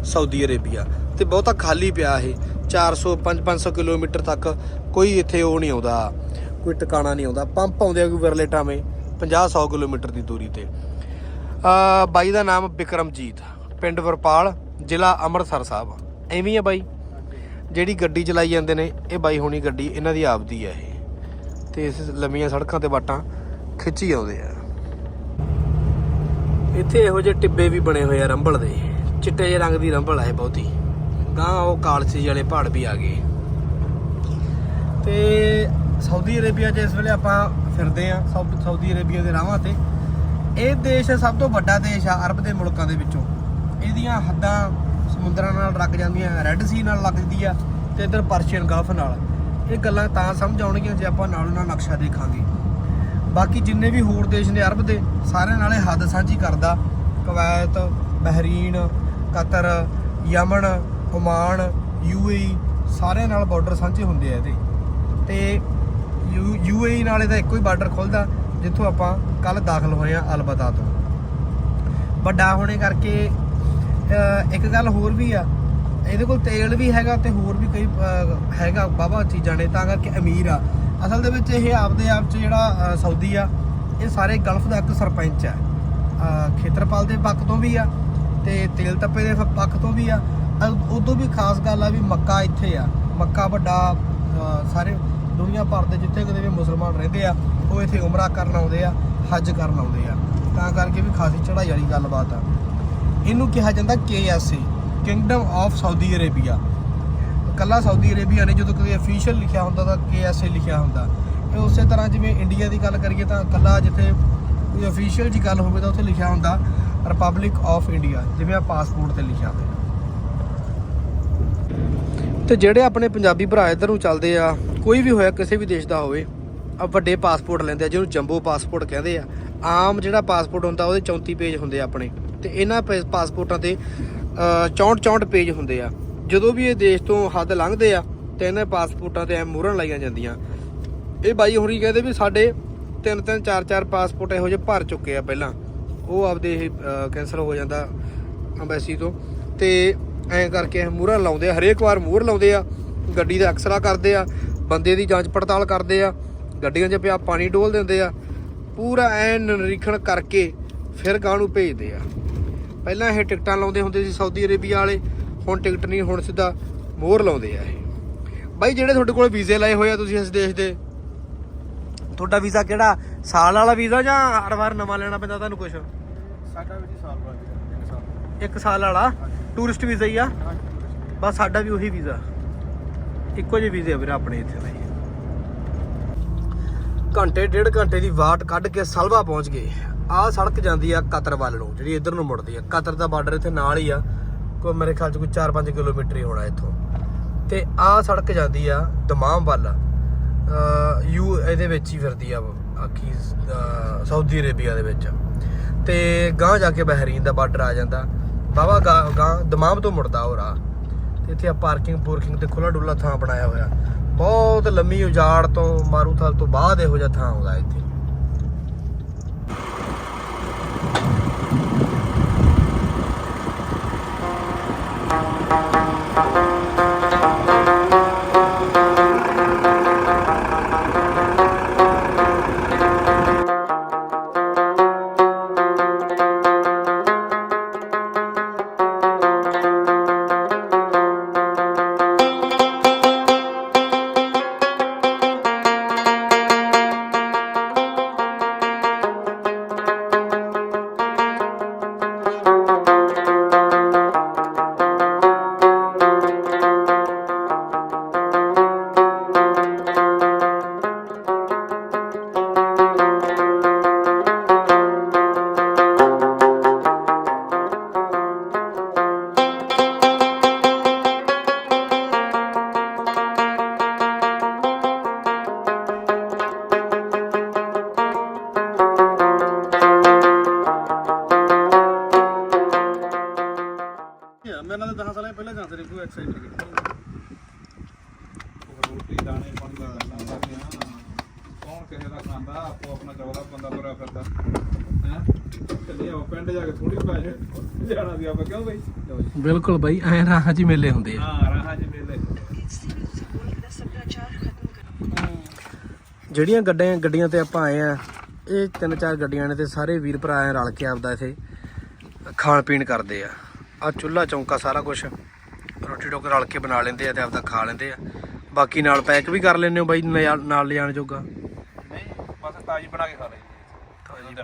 ਸਾਊਦੀ ਅਰੇਬੀਆ। ਤੇ ਬਹੁਤਾ ਖਾਲੀ ਪਿਆ ਇਹ। 400 500 ਕਿਲੋਮੀਟਰ ਤੱਕ ਕੋਈ ਇੱਥੇ ਉਹ ਨਹੀਂ ਆਉਂਦਾ, ਕੋਈ ਟਿਕਾਣਾ ਨਹੀਂ ਆਉਂਦਾ। ਪੰਪ ਆਉਂਦੇ ਆ ਕੋਈ ਵਿਰਲੇ ਟਾਵੇਂ 50 100 ਕਿਲੋਮੀਟਰ ਦੀ ਦੂਰੀ ਤੇ। ਅ ਬਾਈ ਦਾ ਨਾਮ ਬਿਕਰਮਜੀਤ, ਪਿੰਡ ਵਰਪਾਲ, ਜ਼ਿਲ੍ਹਾ ਅੰਮ੍ਰਿਤਸਰ ਸਾਹਿਬ। ਐਵੇਂ ਹੀ ਆ ਬਾਈ। ਜਿਹੜੀ ਗੱਡੀ ਚਲਾਈ ਜਾਂਦੇ ਨੇ, ਇਹ ਬਾਈ ਹੋਣੀ ਗੱਡੀ, ਇਹਨਾਂ ਦੀ ਆਪਦੀ ਆ ਇਹ। ਤੇ ਇਸ ਲੰਮੀਆਂ ਸੜਕਾਂ ਤੇ ਬਾਟਾਂ ਖਿੱਚੀ ਆਉਂਦੇ ਆ। ਇੱਥੇ ਇਹੋ ਜਿਹੇ ਟਿੱਬੇ ਵੀ ਬਣੇ ਹੋਏ ਆ ਰੰਬਲ ਦੇ। ਚਿੱਟੇ ਜਿਹੇ ਰੰਗ ਦੀ ਰੰਬਲ ਆ ਇਹ ਬਹੁਤੀ। ਗਾਂ ਉਹ ਕਾਲਸੀ ਵਾਲੇ ਪਹਾੜ ਵੀ ਆ ਗਏ। ਤੇ ਸਾਊਦੀ ਅਰੇਬੀਆ 'ਚ ਇਸ ਵੇਲੇ ਆਪਾਂ ਫਿਰਦੇ ਆ ਸਾਊਦੀ ਅਰੇਬੀਆ ਦੇ ਰਾਹਾਂ ਤੇ। ਇਹ ਦੇਸ਼ ਸਭ ਤੋਂ ਵੱਡਾ ਦੇਸ਼ ਆ ਅਰਬ ਦੇ ਮੁਲਕਾਂ ਦੇ ਵਿੱਚੋਂ। ਇਹਦੀਆਂ ਹੱਦਾਂ ਸਮੁੰਦਰਾਂ ਨਾਲ ਲੱਗ ਜਾਂਦੀਆਂ ਰੈੱਡ ਸੀ ਨਾਲ ਲੱਗਦੀ ਆ ਤੇ ਇਧਰ ਪਰਸ਼ੀਅਨ ਗਲਫ ਨਾਲ। ਇਹ ਗੱਲਾਂ ਤਾਂ ਸਮਝ ਆਉਣਗੀਆਂ ਜੇ ਆਪਾਂ ਨਾਲੋਂ ਨਾਲ ਨਕਸ਼ਾ ਦੇਖਾਂਗੇ। ਬਾਕੀ ਜਿੰਨੇ ਵੀ ਹੋਰ ਦੇਸ਼ ਨੇ ਅਰਬ ਦੇ, ਸਾਰਿਆਂ ਨਾਲ ਇਹ ਹੱਦ ਸਾਂਝੀ ਕਰਦਾ। Kuwait, Bahrain, Qatar, Yemen Oman UAE ਸਾਰਿਆਂ ਨਾਲ ਬਾਰਡਰ ਸਾਂਝੇ ਹੁੰਦੇ ਆ ਇਹਦੇ। ਤੇ ਯੂਏਈ ਨਾਲ ਇਹਦਾ ਇੱਕੋ ਹੀ ਬਾਰਡਰ ਖੁੱਲਦਾ, ਜਿੱਥੋਂ ਆਪਾਂ ਕੱਲ ਦਾਖਲ ਹੋਏ ਆ ਅਲਬਦਾ ਤੋਂ। ਵੱਡਾ ਹੋਣੇ ਕਰਕੇ ਇੱਕ ਗੱਲ ਹੋਰ ਵੀ ਆ, ਇਹਦੇ ਕੋਲ ਤੇਲ ਵੀ ਹੈਗਾ ਤੇ ਹੋਰ ਵੀ ਕਈ ਹੈਗਾ ਬਾਬਾ ਚੀਜ਼ਾਂ ਨੇ, ਤਾਂ ਕਰਕੇ ਅਮੀਰ ਆ। ਅਸਲ ਦੇ ਵਿੱਚ ਇਹ ਆਪਦੇ ਆਪ ਚ ਜਿਹੜਾ ਸਾਊਦੀ ਆ, ਇਹ ਸਾਰੇ ਗਲਫ ਦਾ ਇੱਕ ਸਰਪੰਚ ਆ। ਖੇਤਰਪਾਲ ਦੇ ਪੱਖ ਤੋਂ ਵੀ ਆ, ਤੇ ਤੇਲ ਤੱਪੇ ਦੇ ਪੱਖ ਤੋਂ ਵੀ ਆ। ਉਦੋਂ ਵੀ ਖਾਸ ਗੱਲ ਆ ਵੀ ਮੱਕਾ ਇੱਥੇ ਆ। ਮੱਕਾ ਵੱਡਾ ਸਾਰੇ ਦੁਨੀਆ ਭਰ ਦੇ ਜਿੱਥੇ ਕਿਤੇ ਵੀ ਮੁਸਲਮਾਨ ਰਹਿੰਦੇ ਆ, ਉਹ ਇੱਥੇ ਉਮਰਾ ਕਰਨ ਆਉਂਦੇ ਆ, ਹੱਜ ਕਰਨ ਆਉਂਦੇ ਆ। ਤਾਂ ਕਰਕੇ ਵੀ ਖਾਸੀ ਚੜ੍ਹਾਈ ਵਾਲੀ ਗੱਲਬਾਤ ਆ। ਇਹਨੂੰ ਕਿਹਾ ਜਾਂਦਾ KSA Kingdom of Saudi Arabia ਕੱਲਾ ਸਾਊਦੀ ਅਰੇਬੀਆ ਨੇ ਜਦੋਂ ਕਦੇ ਅਫੀਸ਼ੀਅਲ ਲਿਖਿਆ ਹੁੰਦਾ ਤਾਂ KSA ਲਿਖਿਆ ਹੁੰਦਾ। ਇਹ ਉਸੇ ਤਰ੍ਹਾਂ ਜਿਵੇਂ ਇੰਡੀਆ ਦੀ ਗੱਲ ਕਰੀਏ ਤਾਂ ਕੱਲਾ ਜਿੱਥੇ ਕੋਈ ਅਫੀਸ਼ੀਅਲ ਜੀ ਗੱਲ ਹੋਵੇ ਤਾਂ ਉੱਥੇ ਲਿਖਿਆ ਹੁੰਦਾ ਰਿਪਬਲਿਕ ਆਫ ਇੰਡੀਆ ਜਿਵੇਂ ਆ ਪਾਸਪੋਰਟ ਤੇ ਲਿਖਿਆ ਹੋਵੇ ਤੇ ਜਿਹੜੇ ਆਪਣੇ ਪੰਜਾਬੀ ਭਰਾ ਇੱਧਰ ਨੂੰ ਚੱਲਦੇ ਆ, ਕੋਈ ਵੀ ਹੋਇਆ, ਕਿਸੇ ਵੀ ਦੇਸ਼ ਦਾ ਹੋਵੇ, ਆ ਵੱਡੇ ਪਾਸਪੋਰਟ ਲੈਂਦੇ ਆ, ਜਿਹਨੂੰ ਜੰਬੋ ਪਾਸਪੋਰਟ ਕਹਿੰਦੇ ਆ। ਆਮ ਜਿਹੜਾ ਪਾਸਪੋਰਟ ਹੁੰਦਾ, ਉਹਦੇ 34 ਪੇਜ ਹੁੰਦੇ ਆ ਆਪਣੇ। ਤੇ ਇਹਨਾਂ ਪੇ- ਪਾਸਪੋਰਟਾਂ ਤੇ 64 64 ਪੇਜ ਹੁੰਦੇ ਆ। ਜਦੋਂ ਵੀ ਇਹ ਦੇਸ਼ ਤੋਂ ਹੱਦ ਲੰਘਦੇ ਆ, ਤੇ ਇਹਨਾਂ ਪਾਸਪੋਰਟਾਂ ਤੇ ਐ ਮੋਹਰਾਂ ਲਾਈਆਂ ਜਾਂਦੀਆਂ। ਇਹ ਬਾਈ ਹੋਰੀ ਕਹਿੰਦੇ ਵੀ ਸਾਡੇ ਤਿੰਨ ਤਿੰਨ, ਚਾਰ ਚਾਰ ਪਾਸਪੋਰਟ ਇਹੋ ਜਿਹੇ ਭਰ ਚੁੱਕੇ ਆ ਪਹਿਲਾਂ। ਉਹ ਆਪਦੇ ਇਹ ਕੈਂਸਲ ਹੋ ਜਾਂਦਾ ਅੰਬੈਸੀ ਤੋਂ। ਤੇ ਐਂ ਕਰਕੇ ਮੂਹਰਾਂ ਲਾਉਂਦੇ ਆ, ਹਰੇਕ ਵਾਰ ਮੂਹਰ ਲਾਉਂਦੇ ਆ, ਗੱਡੀ ਦਾ ਐਕਸਰਾ ਕਰਦੇ ਆ, ਬੰਦੇ ਦੀ ਜਾਂਚ ਪੜਤਾਲ ਕਰਦੇ ਆ, ਗੱਡੀਆਂ 'ਚ ਪਿਆ ਪਾਣੀ ਡੋਲ ਦਿੰਦੇ ਆ, ਪੂਰਾ ਐਨ ਨਿਰੀਖਣ ਕਰਕੇ ਫਿਰ ਗਾਂ ਨੂੰ ਭੇਜਦੇ ਆ। ਪਹਿਲਾਂ ਇਹ ਟਿਕਟਾਂ ਲਾਉਂਦੇ ਹੁੰਦੇ ਸੀ ਸਾਊਦੀ ਅਰੇਬੀਆ ਵਾਲੇ, ਹੁਣ ਟਿਕਟ ਨਹੀਂ, ਹੁਣ ਸਿੱਧਾ ਮੋਹਰ ਲਾਉਂਦੇ ਆ ਇਹ। ਬਾਈ, ਜਿਹੜੇ ਤੁਹਾਡੇ ਕੋਲ ਵੀਜ਼ੇ ਲਾਏ ਹੋਏ ਆ ਤੁਸੀਂ ਇਸ ਦੇਸ਼ ਦੇ, ਤੁਹਾਡਾ ਵੀਜ਼ਾ ਕਿਹੜਾ, ਸਾਲ ਵਾਲਾ ਵੀਜ਼ਾ ਜਾਂ ਹਰ ਵਾਰ ਨਵਾਂ ਲੈਣਾ ਪੈਂਦਾ ਤੁਹਾਨੂੰ ਕੁਝ ਸਾਡਾ ਵੀ ਜੀ ਸਾਲ ਬਾਅਦ ਤਿੰਨ ਸਾਲ। ਇੱਕ ਸਾਲ ਵਾਲਾ? ਟੂਰਿਸਟ ਵੀਜ਼ਾ ਹੀ ਆ? ਬਸ ਸਾਡਾ ਵੀ ਉਹੀ ਵੀਜ਼ਾ ਇੱਕੋ ਜਿਹੇ ਵੀਜ਼ੇ ਆ ਵੀਰੇ ਆਪਣੇ ਇੱਥੇ ਦੇ ਘੰਟੇ ਡੇਢ ਘੰਟੇ ਦੀ ਵਾਟ ਕੱਢ ਕੇ ਸਲਵਾ ਪਹੁੰਚ ਗਏ। ਆਹ ਸੜਕ ਜਾਂਦੀ ਆ ਕਤਰ ਵੱਲ ਨੂੰ ਜਿਹੜੀ ਇੱਧਰ ਨੂੰ ਮੁੜਦੀ ਆ। ਕਤਰ ਦਾ ਬਾਰਡਰ ਇੱਥੇ ਨਾਲ ਹੀ ਆ। ਕੋਈ ਮੇਰੇ ਖਿਆਲ ਚ ਕੋਈ 4-5 ਕਿਲੋਮੀਟਰ ਹੀ ਹੋਣਾ ਇੱਥੋਂ। ਤੇ ਆਹ ਸੜਕ ਜਾਂਦੀ ਆ ਦਮਾਮ ਵੱਲ ਅ ਯੂ ਇਹਦੇ ਵਿੱਚ ਹੀ ਫਿਰਦੀ ਆ ਆਖੀ ਅ, ਸਾਊਦੀ ਅਰੇਬੀਆ ਦੇ ਵਿੱਚ। ਤੇ ਗਾਂ ਜਾ ਕੇ ਬਹਿਰੀਨ ਦਾ ਬਾਰਡਰ ਆ ਜਾਂਦਾ। ਬਾਵਾ ਗਾਂ ਦਮਾਮ ਤੋਂ ਮੁੜਦਾ ਉਹ ਰਾਹ। ਤੇ ਇੱਥੇ ਆ ਪਾਰਕਿੰਗ ਪੂਰਕਿੰਗ ਤੇ ਖੁੱਲਾ ਡੁੱਲਾ ਥਾਂ ਬਣਾਇਆ ਹੋਇਆ। ਬਹੁਤ ਲੰਮੀ ਉਜਾੜ ਤੋਂ ਮਾਰੂਥਲ ਤੋਂ ਬਾਅਦ ਇਹੋ ਜਿਹਾ ਥਾਂ ਆਉਂਦਾ ਇੱਥੇ। ਬਿਲਕੁਲ ਬਾਈ ਐ ਰਾਹਾਂ 'ਚ ਹੀ ਮੇਲੇ ਹੁੰਦੇ ਆ। ਹਾਂ ਰਾਹਾਂ ਚ ਮੇਲੇ। ਜਿਹੜੀਆਂ ਗੱਡੀਆਂ ਗੱਡੀਆਂ ਤੇ ਆਪਾਂ ਆਏ ਆ ਇਹ ਤਿੰਨ ਚਾਰ ਗੱਡੀਆਂ ਨੇ ਤੇ ਸਾਰੇ ਵੀਰ ਭਰਾ ਐ ਰਲ ਕੇ ਆਪਦਾ ਇੱਥੇ ਖਾਣ ਪੀਣ ਕਰਦੇ ਆ। ਆ ਚੁੱਲਾ ਚੌਂਕਾ ਸਾਰਾ ਕੁਝ ਰੋਟੀ ਟੋਕ ਰਲ ਕੇ ਬਣਾ ਲੈਂਦੇ ਆ ਤੇ ਆਪਦਾ ਖਾ ਲੈਂਦੇ ਆ। ਬਾਕੀ ਨਾਲ ਪੈਕ ਵੀ ਕਰ ਲੈਂਦੇ ਹੋ ਬਾਈ ਨਾਲ ਲਿਜਾਣ ਜੋਗਾ? ਨਹੀਂ ਬਸ ਤਾਜੀ ਬਣਾ ਕੇ ਖਾ ਲਈ ਤਾਜੀ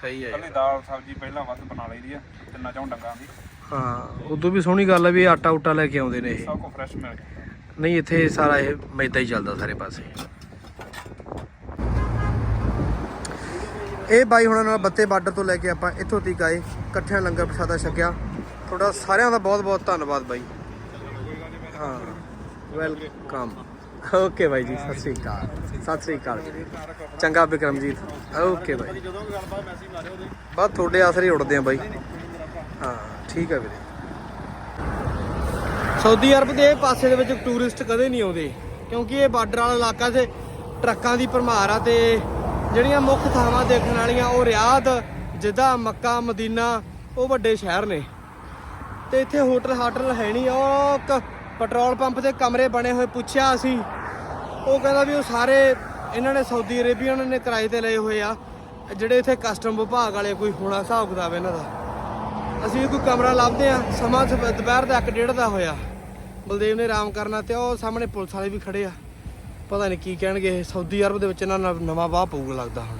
ਸਹੀ ਹੈ ਕੱਲੀ ਦਾਲ ਸਬਜ਼ੀ ਪਹਿਲਾਂ ਵੱਧ ਬਣਾ ਲਈਦੀ ਆ ਤਿੰਨਾਂ ਚੌਂ ਡੰਗਾਂ ਦੀ। ਹਾਂ ਉਦੋਂ ਵੀ ਸੋਹਣੀ ਗੱਲ ਹੈ ਵੀ ਆਟਾ ਉਟਾ ਲੈ ਕੇ ਆਉਂਦੇ ਨੇ ਇਹ। ਸਭ ਕੁਝ ਫਰੈਸ਼ ਮਿਲ ਜਾਂਦਾ ਨਹੀਂ ਇੱਥੇ ਸਾਰਾ ਇਹ ਮੈਦਾ ਹੀ ਚੱਲਦਾ ਸਾਰੇ ਪਾਸੇ। ਇਹ ਬਾਈ ਹੁਣਾਂ ਨਾਲ ਬੱਤੇ ਬਾਰਡਰ ਤੋਂ ਲੈ ਕੇ ਆਪਾਂ ਇੱਥੋਂ ਤੱਕ ਆਏ ਇਕੱਠਿਆਂ ਲੰਗਰ ਪ੍ਰਸ਼ਾਦਾ ਛਕਿਆ। ਤੁਹਾਡਾ ਸਾਰਿਆਂ ਦਾ ਬਹੁਤ ਬਹੁਤ ਧੰਨਵਾਦ ਬਾਈ। ਹਾਂ ਵੈਲਕਮ ਓਕੇ ਬਾਈ ਜੀ ਸਤਿ ਸ੍ਰੀ ਅਕਾਲ। ਸਤਿ ਸ੍ਰੀ ਅਕਾਲ ਜੀ। ਚੰਗਾ ਬਿਕਰਮਜੀਤ ਓਕੇ ਬਾਈ। ਜਦੋਂ ਵੀ ਗੱਲਬਾਤ ਮੈਸੇਜ ਮਾਰਿਓ ਉਹਦੇ। ਬਸ ਤੁਹਾਡੇ ਆਸਰੇ ਉੜਦੇ ਆ ਬਾਈ। ਹਾਂ। ਠੀਕ ਹੈ ਵੀਰੇ। ਸਾਊਦੀ ਅਰਬ ਦੇ ਪਾਸੇ ਦੇ ਵਿੱਚ ਟੂਰਿਸਟ ਕਦੇ ਨਹੀਂ ਆਉਂਦੇ, ਕਿਉਂਕਿ ਇਹ ਬਾਰਡਰ ਵਾਲਾ ਇਲਾਕਾ ਤੇ ਟਰੱਕਾਂ ਦੀ ਭਰਮਾਰ ਆ ਤੇ ਜਿਹੜੀਆਂ ਮੁੱਖ ਥਾਵਾਂ ਦੇਖਣ ਵਾਲੀਆਂ ਉਹ ਰਿਆਦ, ਜਿੱਦਾਂ ਮੱਕਾ, ਮਦੀਨਾ, ਉਹ ਵੱਡੇ ਸ਼ਹਿਰ ਨੇ। ਤੇ ਇੱਥੇ ਹੋਟਲ ਹਾਟਲ ਹੈ ਨਹੀਂ, ਉਹ ਕ- ਪੈਟਰੋਲ ਪੰਪ ਤੇ ਕਮਰੇ ਬਣੇ ਹੋਏ ਪੁੱਛਿਆ ਅਸੀਂ। ਉਹ ਕਹਿੰਦਾ ਵੀ ਉਹ ਸਾਰੇ ਇਹਨਾਂ ਨੇ ਸਾਊਦੀ ਅਰੇਬੀਅਨ ਨੇ ਕਿਰਾਏ ਤੇ ਲਏ ਹੋਏ ਆ, ਜਿਹੜੇ ਇੱਥੇ ਕਸਟਮ ਵਿਭਾਗ ਵਾਲੇ ਕੋਈ ਹੋਣਾ ਹਿਸਾਬ ਕਿਤਾਬ ਇਹਨਾਂ ਦਾ। ਅਸੀਂ ਵੀ ਕੋਈ ਕਮਰਾ ਲੱਭਦੇ ਆ ਸਮਾਂ ਸਵ- ਦੁਪਹਿਰ ਦਾ 1:30 ਦਾ ਹੋਇਆ। ਬਲਦੇਵ ਨੇ ਆਰਾਮ ਕਰਨਾ ਤੇ ਉਹ ਸਾਹਮਣੇ ਪੁਲਿਸ ਵਾਲੇ ਵੀ ਖੜੇ ਆ। ਪਤਾ ਨਹੀਂ ਕੀ ਕਹਿਣਗੇ, ਇਹ ਸਾਊਦੀ ਅਰਬ ਦੇ ਵਿੱਚ ਇਹਨਾਂ ਨਾਲ ਨਵਾਂ ਵਾਹ ਪਊਗਾ ਲੱਗਦਾ ਹੁਣ।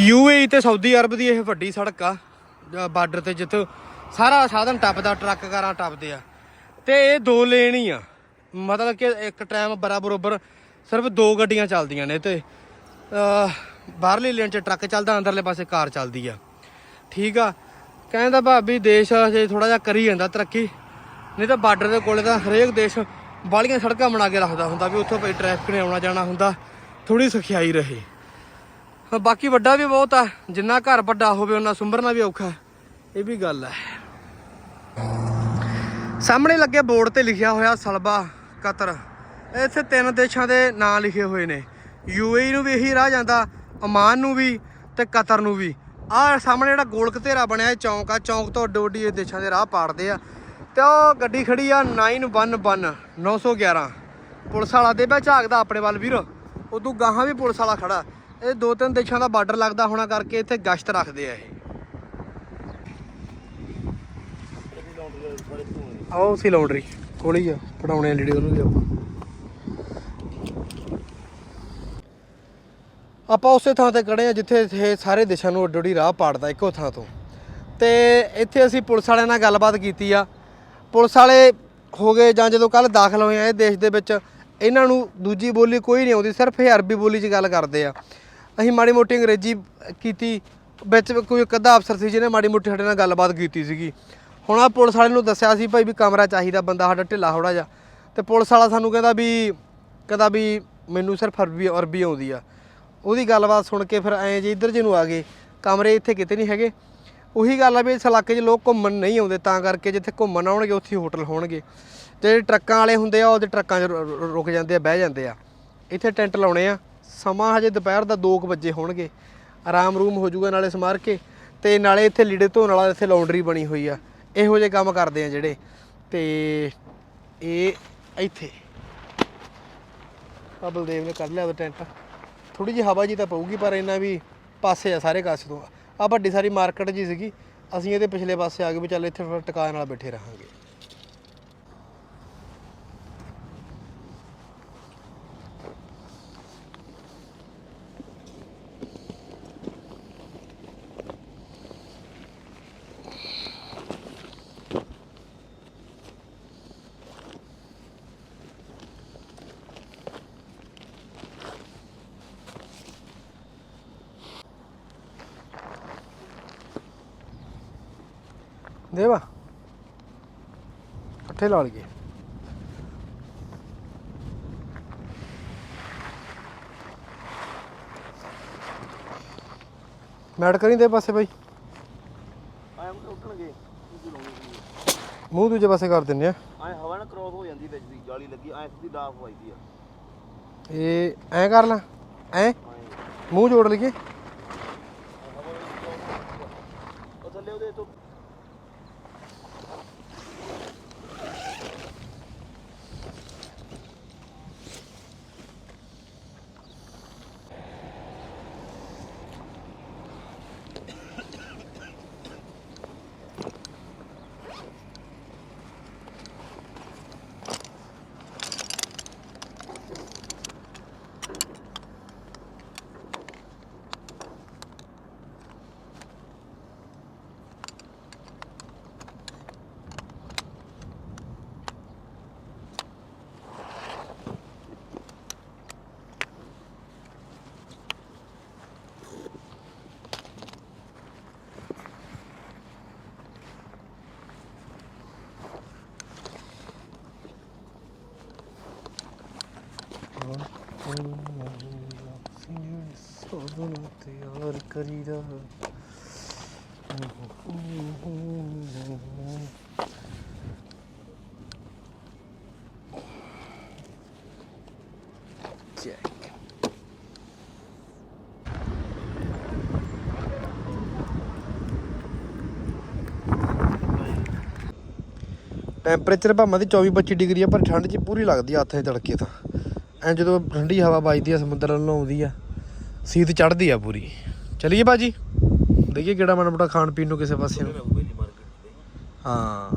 ਯੂਏਈ ਤੇ ਸਾਊਦੀ ਅਰਬ ਦੀ ਇਹ ਵੱਡੀ ਸੜਕ ਆ। ਬਾਰਡਰ ਤੇ ਜਿੱਥੇ ਸਾਰਾ ਸਾਧਨ ਟੱਪਦਾ, ਟਰੱਕ ਕਾਰਾਂ ਟੱਪਦੇ ਆ। ਤੇ ਇਹ ਦੋ ਲੇਨ ਹੀ ਆ। ਮਤਲਬ ਕਿ ਇੱਕ ਟਾਈਮ ਬਰਾਬਰ ਬਰੋਬਰ ਸਿਰਫ ਦੋ ਗੱਡੀਆਂ ਚੱਲਦੀਆਂ ਨੇ ਤੇ ਬਾਹਰਲੀ ਲੇਨ 'ਚ ਟਰੱਕ ਚੱਲਦਾ, ਅੰਦਰਲੇ ਪਾਸੇ ਕਾਰ ਚੱਲਦੀ ਆ। ਠੀਕ ਆ। ਕਹਿੰਦਾ ਭਾਬੀ ਦੇਸ਼ ਜੇ ਥੋੜਾ ਜਿਹਾ ਕਰੀ ਜਾਂਦਾ ਤਰੱਕੀ ਨਹੀਂ ਤਾਂ ਬਾਰਡਰ ਦੇ ਕੋਲੇ ਤਾਂ ਹਰੇਕ ਦੇਸ਼ ਬਾਲੀਆਂ ਸੜਕਾਂ ਬਣਾ ਕੇ ਰੱਖਦਾ ਹੁੰਦਾ ਵੀ ਉੱਥੋਂ ਭਾਈ ਟ੍ਰੈਫਿਕ ਨੇ ਆਉਣਾ ਜਾਣਾ ਹੁੰਦਾ ਥੋੜੀ ਸਖਿਆਈ ਰਹੇ। ਹਾਂ, ਬਾਕੀ ਵੱਡਾ ਵੀ ਬਹੁਤ ਆ ਜਿੰਨਾ ਘਰ ਵੱਡਾ ਹੋਵੇ ਉਹਨਾਂ ਸੁੰਭਰਨਾ ਵੀ ਔਖਾ ਇਹ ਵੀ ਗੱਲ ਹੈ ਸਾਹਮਣੇ ਲੱਗੇ ਬੋਰਡ ਤੇ ਲਿਖਿਆ ਹੋਇਆ ਸਲਬਾ ਕਤਰ ਇੱਥੇ ਤਿੰਨ ਦੇਸ਼ਾਂ ਦੇ ਨਾਂ ਲਿਖੇ ਹੋਏ ਨੇ ਯੂਏਈ ਨੂੰ ਵੀ ਇਹੀ ਰਾਹ ਜਾਂਦਾ ਓਮਾਨ ਨੂੰ ਵੀ ਤੇ ਕਤਰ ਨੂੰ ਵੀ। ਆਹ ਸਾਹਮਣੇ ਜਿਹੜਾ ਗੋਲ ਘਤੇਰਾ ਬਣਿਆ ਚੌਂਕ ਆ, ਚੌਂਕ ਤੋਂ ਅੱਡੋ ਅੱਡੀ ਦੇਸ਼ਾਂ ਦੇ ਰਾਹ ਪਾੜਦੇ ਆ। ਤੇ ਉਹ ਗੱਡੀ ਖੜੀ ਆ 911 911 ਪੁਲਿਸ ਵਾਲਾ ਦੇ ਬੈ ਝਾਕਦਾ ਆਪਣੇ ਵੱਲ ਵੀਰ। ਉਦੋਂ ਗਾਹਾਂ ਵੀ ਪੁਲਿਸ ਵਾਲਾ ਖੜਾ। ਇਹ ਦੋ ਤਿੰਨ ਦੇਸ਼ਾਂ ਦਾ ਬਾਰਡਰ ਲੱਗਦਾ ਹੋਣਾ ਕਰਕੇ ਇੱਥੇ ਗਸ਼ਤ ਰੱਖਦੇ ਆ ਇਹ। ਆਓ ਸੀ ਲਾਉਂਡਰੀ ਕੋਲੀ ਆ ਪੜਾਉਣੇ ਲੀੜੇ ਉਹਨੂੰ ਵੀ ਆਪਾਂ। ਆਪਾਂ ਉਸੇ ਥਾਂ ਤੇ ਖੜੇ ਆ ਜਿੱਥੇ ਇਹ ਸਾਰੇ ਦੇਸ਼ਾਂ ਨੂੰ ਅੱਡੋੜੀ ਰਾਹ ਪਾੜਦਾ ਇੱਕੋ ਥਾਂ ਤੋਂ। ਤੇ ਇੱਥੇ ਅਸੀਂ ਪੁਲਿਸ ਵਾਲਿਆਂ ਨਾਲ ਗੱਲਬਾਤ ਕੀਤੀ ਆ। ਪੁਲਿਸ ਵਾਲੇ ਹੋ ਗਏ ਜਾਂ ਜਦੋਂ ਕੱਲ ਦਾਖਲ ਹੋਏ ਆ ਇਹ ਦੇਸ਼ ਦੇ ਵਿੱਚ, ਇਹਨਾਂ ਨੂੰ ਦੂਜੀ ਬੋਲੀ ਕੋਈ ਨਹੀਂ ਆਉਂਦੀ, ਸਿਰਫ ਇਹ ਅਰਬੀ ਬੋਲੀ 'ਚ ਗੱਲ ਕਰਦੇ ਆ। ਅਸੀਂ ਮਾੜੀ ਮੋਟੀ ਅੰਗਰੇਜ਼ੀ ਕੀਤੀ, ਵਿੱਚ ਕੋਈ ਇੱਕ ਅੱਧਾ ਅਫਸਰ ਸੀ ਜਿਹਨੇ ਮਾੜੀ ਮੋਟੀ ਸਾਡੇ ਨਾਲ ਗੱਲਬਾਤ ਕੀਤੀ ਸੀਗੀ। ਹੁਣ ਆ ਪੁਲਿਸ ਵਾਲੇ ਨੂੰ ਦੱਸਿਆ ਸੀ ਭਾਈ ਵੀ ਕਮਰਾ ਚਾਹੀਦਾ, ਬੰਦਾ ਸਾਡਾ ਢਿੱਲਾ ਥੋੜਾ ਜਿਹਾ। ਤੇ ਪੁਲਿਸ ਵਾਲਾ ਸਾਨੂੰ ਕਹਿੰਦਾ ਵੀ ਕਹਿੰਦਾ ਵੀ ਮੈਨੂੰ ਸਿਰਫ ਅਰਬੀ ਅਰਬੀ ਆਉਂਦੀ ਆ। ਉਹਦੀ ਗੱਲਬਾਤ ਸੁਣ ਕੇ ਫਿਰ ਐਂ ਜੇ ਇੱਧਰ ਜੇ ਨੂੰ ਆ ਗਏ। ਕਮਰੇ ਇੱਥੇ ਕਿਤੇ ਨਹੀਂ ਹੈਗੇ। ਉਹੀ ਗੱਲ ਆ ਵੀ ਇਸ ਇਲਾਕੇ 'ਚ ਲੋਕ ਘੁੰਮਣ ਨਹੀਂ ਆਉਂਦੇ, ਤਾਂ ਕਰਕੇ ਜਿੱਥੇ ਘੁੰਮਣ ਆਉਣਗੇ, ਉੱਥੇ ਹੋਟਲ ਹੋਣਗੇ। ਜਿਹੜੇ ਟਰੱਕਾਂ ਵਾਲੇ ਹੁੰਦੇ ਆ, ਉਹਦੇ ਟਰੱਕਾਂ 'ਚ ਰੁ- ਰੁਕ ਜਾਂਦੇ ਆ, ਬਹਿ ਜਾਂਦੇ ਆ। ਇੱਥੇ ਟੈਂਟ ਲਾਉਣੇ ਆ। ਸਮਾਂ ਹਜੇ ਦੁਪਹਿਰ ਦਾ 2 ਵਜੇ ਹੋਣਗੇ। ਆਰਾਮ ਰੂਮ ਹੋ ਜਾਊਗਾ ਨਾਲੇ ਸਮਾਰ ਕੇ ਤੇ ਨਾਲੇ ਇੱਥੇ ਲੀੜੇ ਧੋਣ ਵਾਲਾ ਇੱਥੇ ਲਾਉਂਡਰੀ ਬਣੀ ਹੋਈ ਆ। ਇਹੋ ਜਿਹੇ ਕੰਮ ਕਰਦੇ ਆ ਜਿਹੜੇ। ਤੇ ਇਹ ਇੱਥੇ। ਆ ਬਲਦੇਵ ਨੇ ਕਰ ਲਿਆ ਉਹ ਟੈਂਟ। ਥੋੜੀ ਜਿਹੀ ਹਵਾ ਜੀ ਤਾਂ ਪਊਗੀ, ਪਰ ਇੰਨਾ ਵੀ ਪਾਸੇ ਆ ਸਾਰੇ ਕਾਸੇ ਤੋਂ। ਆ ਵੱਡੀ ਸਾਰੀ ਮਾਰਕੀਟ ਜੀ ਸੀਗੀ, ਅਸੀਂ ਇਹਦੇ ਪਿਛਲੇ ਪਾਸੇ ਆ ਗਏ ਵੀ ਚੱਲ ਇੱਥੇ ਫਿਰ ਟਿਕਾਅ ਨਾਲ ਬੈਠੇ ਰਹਾਂਗੇ। ਦੇਵਾ। ਇਕੱਠੇ ਲਾ ਲਈਏ। ਮੈਡ ਕਰੀ ਦੇ ਪਾਸੇ ਬਾਈ। ਮੂੰਹ ਦੂਜੇ ਪਾਸੇ ਕਰ ਦਿੰਨੇ ਆ। ਐ ਹਵਾ ਨਾਲ ਕ੍ਰੋਸ ਹੋ ਜਾਂਦੀ ਵਿੱਚ ਦੀ ਜਾਲੀ ਲੱਗੀ ਐ ਸਿੱਧੀ ਡਾਫ ਹੋਈਦੀ ਆ। ਇਹ ਐ ਕਰ ਲਾ। ਐ। ਮੂੰਹ ਜੋੜ ਲਈਏ ਉਹ ਥੱਲੇ ਉਹਦੇ ਤੋਂ ਤਿਆਰ ਕਰੀਦਾ ਚੈੱਕ ਟੈਂਪਰੇਚਰ ਭਾਵੇਂ ਦੀ 24 25 ਡਿਗਰੀ ਆ, ਪਰ ਠੰਡ 'ਚ ਪੂਰੀ ਲੱਗਦੀ ਆ ਹੱਥ ਤੜਕੇ ਤਾਂ। ਐ ਜਦੋਂ ਠੰਡੀ ਹਵਾ ਵੱਜਦੀ ਆ, ਸਮੁੰਦਰ ਵੱਲੋਂ ਆਉਂਦੀ ਆ, ਸੀਤ ਚੜਦੀ ਆ ਪੂਰੀ। ਚਲਿਏ ਬਾਜੀ ਦੇਖੀਏ ਕਿਹੜਾ ਮਨ ਮੋਟਾ ਖਾਣ ਪੀਣ ਨੂੰ ਕਿਸੇ ਪਾਸੇ ਨੂੰ। ਹਾਂ।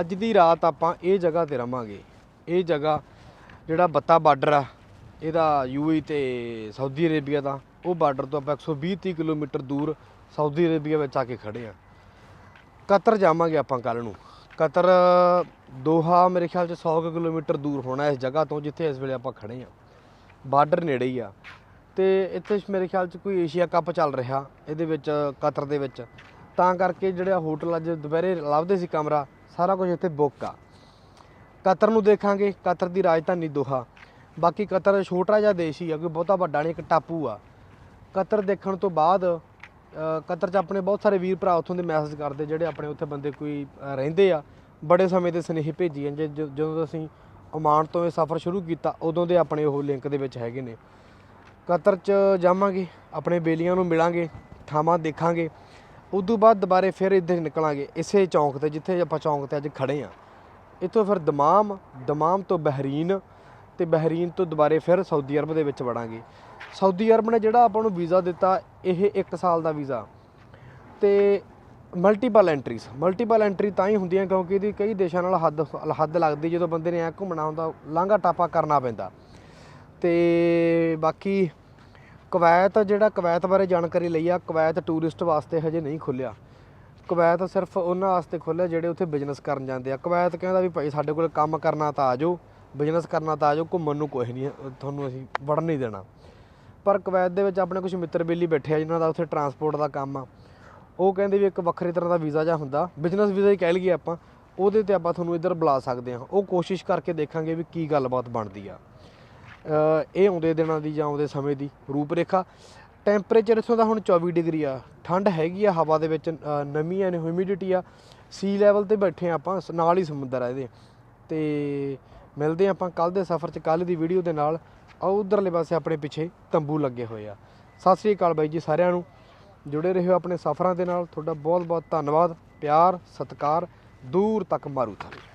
ਅੱਜ ਦੀ ਰਾਤ ਆਪਾਂ ਇਹ ਜਗ੍ਹਾ ਤੇ ਰਵਾਂਗੇ। ਇਹ ਜਗ੍ਹਾ ਜਿਹੜਾ ਬੱਤਾ ਬਾਰਡਰ ਆ, ਇਹਦਾ ਯੂਏਈ ਤੇ ਸਾਊਦੀ ਅਰੇਬੀਆ ਦਾ। ਉਹ ਬਾਰਡਰ ਤੋਂ ਆਪਾਂ 120 30 ਕਿਲੋਮੀਟਰ ਦੂਰ ਸਾਊਦੀ ਅਰੇਬੀਆ ਵਿੱਚ ਆ ਕੇ ਖੜੇ ਆ। ਕਤਰ ਜਾਵਾਂਗੇ ਆਪਾਂ ਕੱਲ ਨੂੰ। ਕਤਰ, ਦੋਹਾ ਮੇਰੇ ਖਿਆਲ ਚ 100 ਕੁ ਕਿਲੋਮੀਟਰ ਦੂਰ ਹੋਣਾ ਇਸ ਜਗ੍ਹਾ ਤੋਂ ਜਿੱਥੇ ਇਸ ਵੇਲੇ ਆਪਾਂ ਖੜੇ ਆ ਬਾਰਡਰ ਨੇੜੇ ਹੀ ਆ। ਤੇ ਇੱਥੇ ਮੇਰੇ ਖਿਆਲ ਚ ਕੋਈ ਏਸ਼ੀਆ ਕੱਪ ਚੱਲ ਰਿਹਾ ਇਹਦੇ ਵਿੱਚ, ਕਤਰ ਦੇ ਵਿੱਚ। ਤਾਂ ਕਰਕੇ ਜਿਹੜਾ ਹੋਟਲ ਅੱਜ ਦੁਪਹਿਰੇ ਲੱਭਦੇ ਸੀ ਕਮਰਾ, ਸਾਰਾ ਕੁਝ ਇੱਥੇ ਬੁੱਕ ਆ। ਕਤਰ ਨੂੰ ਦੇਖਾਂਗੇ, ਕਤਰ ਦੀ ਰਾਜਧਾਨੀ ਦੋਹਾ। ਬਾਕੀ ਕਤਰ ਛੋਟਾ ਜਿਹਾ ਦੇਸ਼ ਹੀ ਆ, ਕੋਈ ਬਹੁਤਾ ਵੱਡਾ ਨਹੀਂ, ਇੱਕ ਟਾਪੂ ਆ। ਕਤਰ ਦੇਖਣ ਤੋਂ ਬਾਅਦ ਕਤਰ 'ਚ ਆਪਣੇ ਬਹੁਤ ਸਾਰੇ ਵੀਰ ਭਰਾ ਉੱਥੋਂ ਦੇ ਮੈਸੇਜ ਕਰਦੇ, ਜਿਹੜੇ ਆਪਣੇ ਉੱਥੇ ਬੰਦੇ ਕੋਈ ਰਹਿੰਦੇ ਆ। ਬੜੇ ਸਮੇਂ ਦੇ ਸੁਨੇਹੇ ਭੇਜੀ ਜਾਂਦੇ ਜਦੋਂ ਅਸੀਂ ਓਮਾਨ ਤੋਂ ਇਹ ਸਫ਼ਰ ਸ਼ੁਰੂ ਕੀਤਾ, ਉਦੋਂ ਦੇ ਆਪਣੇ ਉਹ ਲਿੰਕ ਦੇ ਵਿੱਚ ਹੈਗੇ ਨੇ। ਕਤਰ 'ਚ ਜਾਵਾਂਗੇ, ਆਪਣੇ ਬੇਲੀਆਂ ਨੂੰ ਮਿਲਾਂਗੇ, ਥਾਵਾਂ ਦੇਖਾਂਗੇ। ਉਦੋਂ ਬਾਅਦ ਦੁਬਾਰੇ ਫਿਰ ਇੱਧਰ ਨਿਕਲਾਂਗੇ, ਇਸੇ ਚੌਂਕ ਤੇ, ਜਿੱਥੇ ਆਪਾਂ ਚੌਂਕ ਤੇ ਅੱਜ ਖੜੇ ਆ। ਇੱਥੋਂ ਫਿਰ ਦਮਾਮ ਦਮਾਮ ਤੋਂ ਬਹਿਰੀਨ ਤੇ ਬਹਿਰੀਨ ਤੋਂ ਦੁਬਾਰੇ ਫਿਰ ਸਾਊਦੀ ਅਰਬ ਦੇ ਵਿੱਚ ਵੜਾਂਗੇ। ਸਾਊਦੀ ਅਰਬ ਨੇ ਜਿਹੜਾ ਆਪਾਂ ਨੂੰ ਵੀਜ਼ਾ ਦਿੱਤਾ ਇਹ 1 ਸਾਲ ਦਾ ਵੀਜ਼ਾ ਤੇ ਮਲਟੀਪਲ ਐਂਟਰੀਜ਼ ਮਲਟੀਪਲ ਐਂਟਰੀ ਤਾਂ ਹੀ ਹੁੰਦੀਆਂ ਕਿਉਂਕਿ ਇਹਦੀ ਕਈ ਦੇਸ਼ਾਂ ਨਾਲ ਹੱਦ ਹੱਦ ਲੱਗਦੀ ਜਦੋਂ ਬੰਦੇ ਨੇ ਐ ਘੁੰਮਣਾ ਹੁੰਦਾ, ਲਾਂਘਾ ਟਾਪਾ ਕਰਨਾ ਪੈਂਦਾ। ਤੇ ਬਾਕੀ ਕਵੈਤ ਜਿਹੜਾ ਕਵੈਤ ਬਾਰੇ ਜਾਣਕਾਰੀ ਲਈ ਆ, ਕਵੈਤ ਟੂਰਿਸਟ ਵਾਸਤੇ ਹਜੇ ਨਹੀਂ ਖੁੱਲਿਆ ਕਵੈਤ ਸਿਰਫ ਉਹਨਾਂ ਵਾਸਤੇ ਖੁੱਲਿਆ ਜਿਹੜੇ ਉੱਥੇ ਬਿਜ਼ਨਸ ਕਰਨ ਜਾਂਦੇ ਆ। ਕਵੈਤ ਕਹਿੰਦਾ ਵੀ ਭਾਈ ਸਾਡੇ ਕੋਲ ਕੰਮ ਕਰਨਾ ਤਾਂ ਆ ਜਾਓ ਬਿਜ਼ਨਸ ਕਰਨਾ ਤਾਂ ਆ ਜਾਓ, ਘੁੰਮਣ ਨੂੰ ਕੋਈ ਨਹੀਂ ਤੁਹਾਨੂੰ ਅਸੀਂ ਵੜਨ ਨਹੀਂ ਦੇਣਾ। ਪਰ ਕਵੈਤ ਦੇ ਵਿੱਚ ਆਪਣੇ ਕੁਝ ਮਿੱਤਰ ਬੇਲੀ ਬੈਠੇ ਆ ਜਿਨ੍ਹਾਂ ਦਾ ਉੱਥੇ ਟਰਾਂਸਪੋਰਟ ਦਾ ਕੰਮ ਆ। ਉਹ ਕਹਿੰਦੇ ਵੀ ਇੱਕ ਵੱਖਰੇ ਤਰ੍ਹਾਂ ਦਾ ਵੀਜ਼ਾ ਜਾਂ ਹੁੰਦਾ। ਬਿਜ਼ਨਸ ਵੀਜ਼ਾ ਹੀ ਕਹਿ ਲਈਏ ਆਪਾਂ ਉਹਦੇ ਤੇ ਆਪਾਂ ਤੁਹਾਨੂੰ ਇੱਧਰ ਬੁਲਾ ਸਕਦੇ ਹਾਂ। ਉਹ ਕੋਸ਼ਿਸ਼ ਕਰਕੇ ਦੇਖਾਂਗੇ ਵੀ ਕੀ ਗੱਲਬਾਤ ਬਣਦੀ ਆ। ਇਹ ਆਉਂਦੇ ਦਿਨਾਂ ਦੀ ਜਾਂ ਆਉਂਦੇ ਸਮੇਂ ਦੀ ਰੂਪਰੇਖਾ। ਟੈਂਪਰੇਚਰ ਇੱਥੋਂ ਦਾ ਹੁਣ 24 ਡਿਗਰੀ ਆ। ਠੰਡ ਹੈਗੀ ਆ ਹਵਾ ਦੇ ਵਿੱਚ ਅ, ਆ ਐ ਹਿਊਮਿਡਿਟੀ ਆ। ਸੀ ਲੈਵਲ ਤੇ ਬੈਠੇ ਆ ਆਪਾਂ ਨਾਲ ਹੀ ਸਮੁੰਦਰ ਆ ਇਹਦੇ। ਤੇ ਮਿਲਦੇ ਆ ਆਪਾਂ ਕੱਲ ਦੇ ਸਫ਼ਰ 'ਚ ਕੱਲ ਦੀ ਵੀਡੀਓ ਦੇ ਨਾਲ। ਆ ਉਧਰਲੇ ਪਾਸੇ ਆਪਣੇ ਪਿੱਛੇ ਤੰਬੂ ਲੱਗੇ ਹੋਏ ਆ। ਸਤਿ ਸ੍ਰੀ ਅਕਾਲ ਬਾਈ ਜੀ ਸਾਰਿਆਂ ਨੂੰ। ਜੁੜੇ ਰਹੋ ਆਪਣੇ ਸਫ਼ਰਾਂ ਦੇ ਨਾਲ। ਤੁਹਾਡਾ ਬਹੁਤ ਬਹੁਤ ਧੰਨਵਾਦ, ਪਿਆਰ, ਸਤਿਕਾਰ। ਦੂਰ ਤੱਕ ਮਾਰੂ ਥਾਰੇ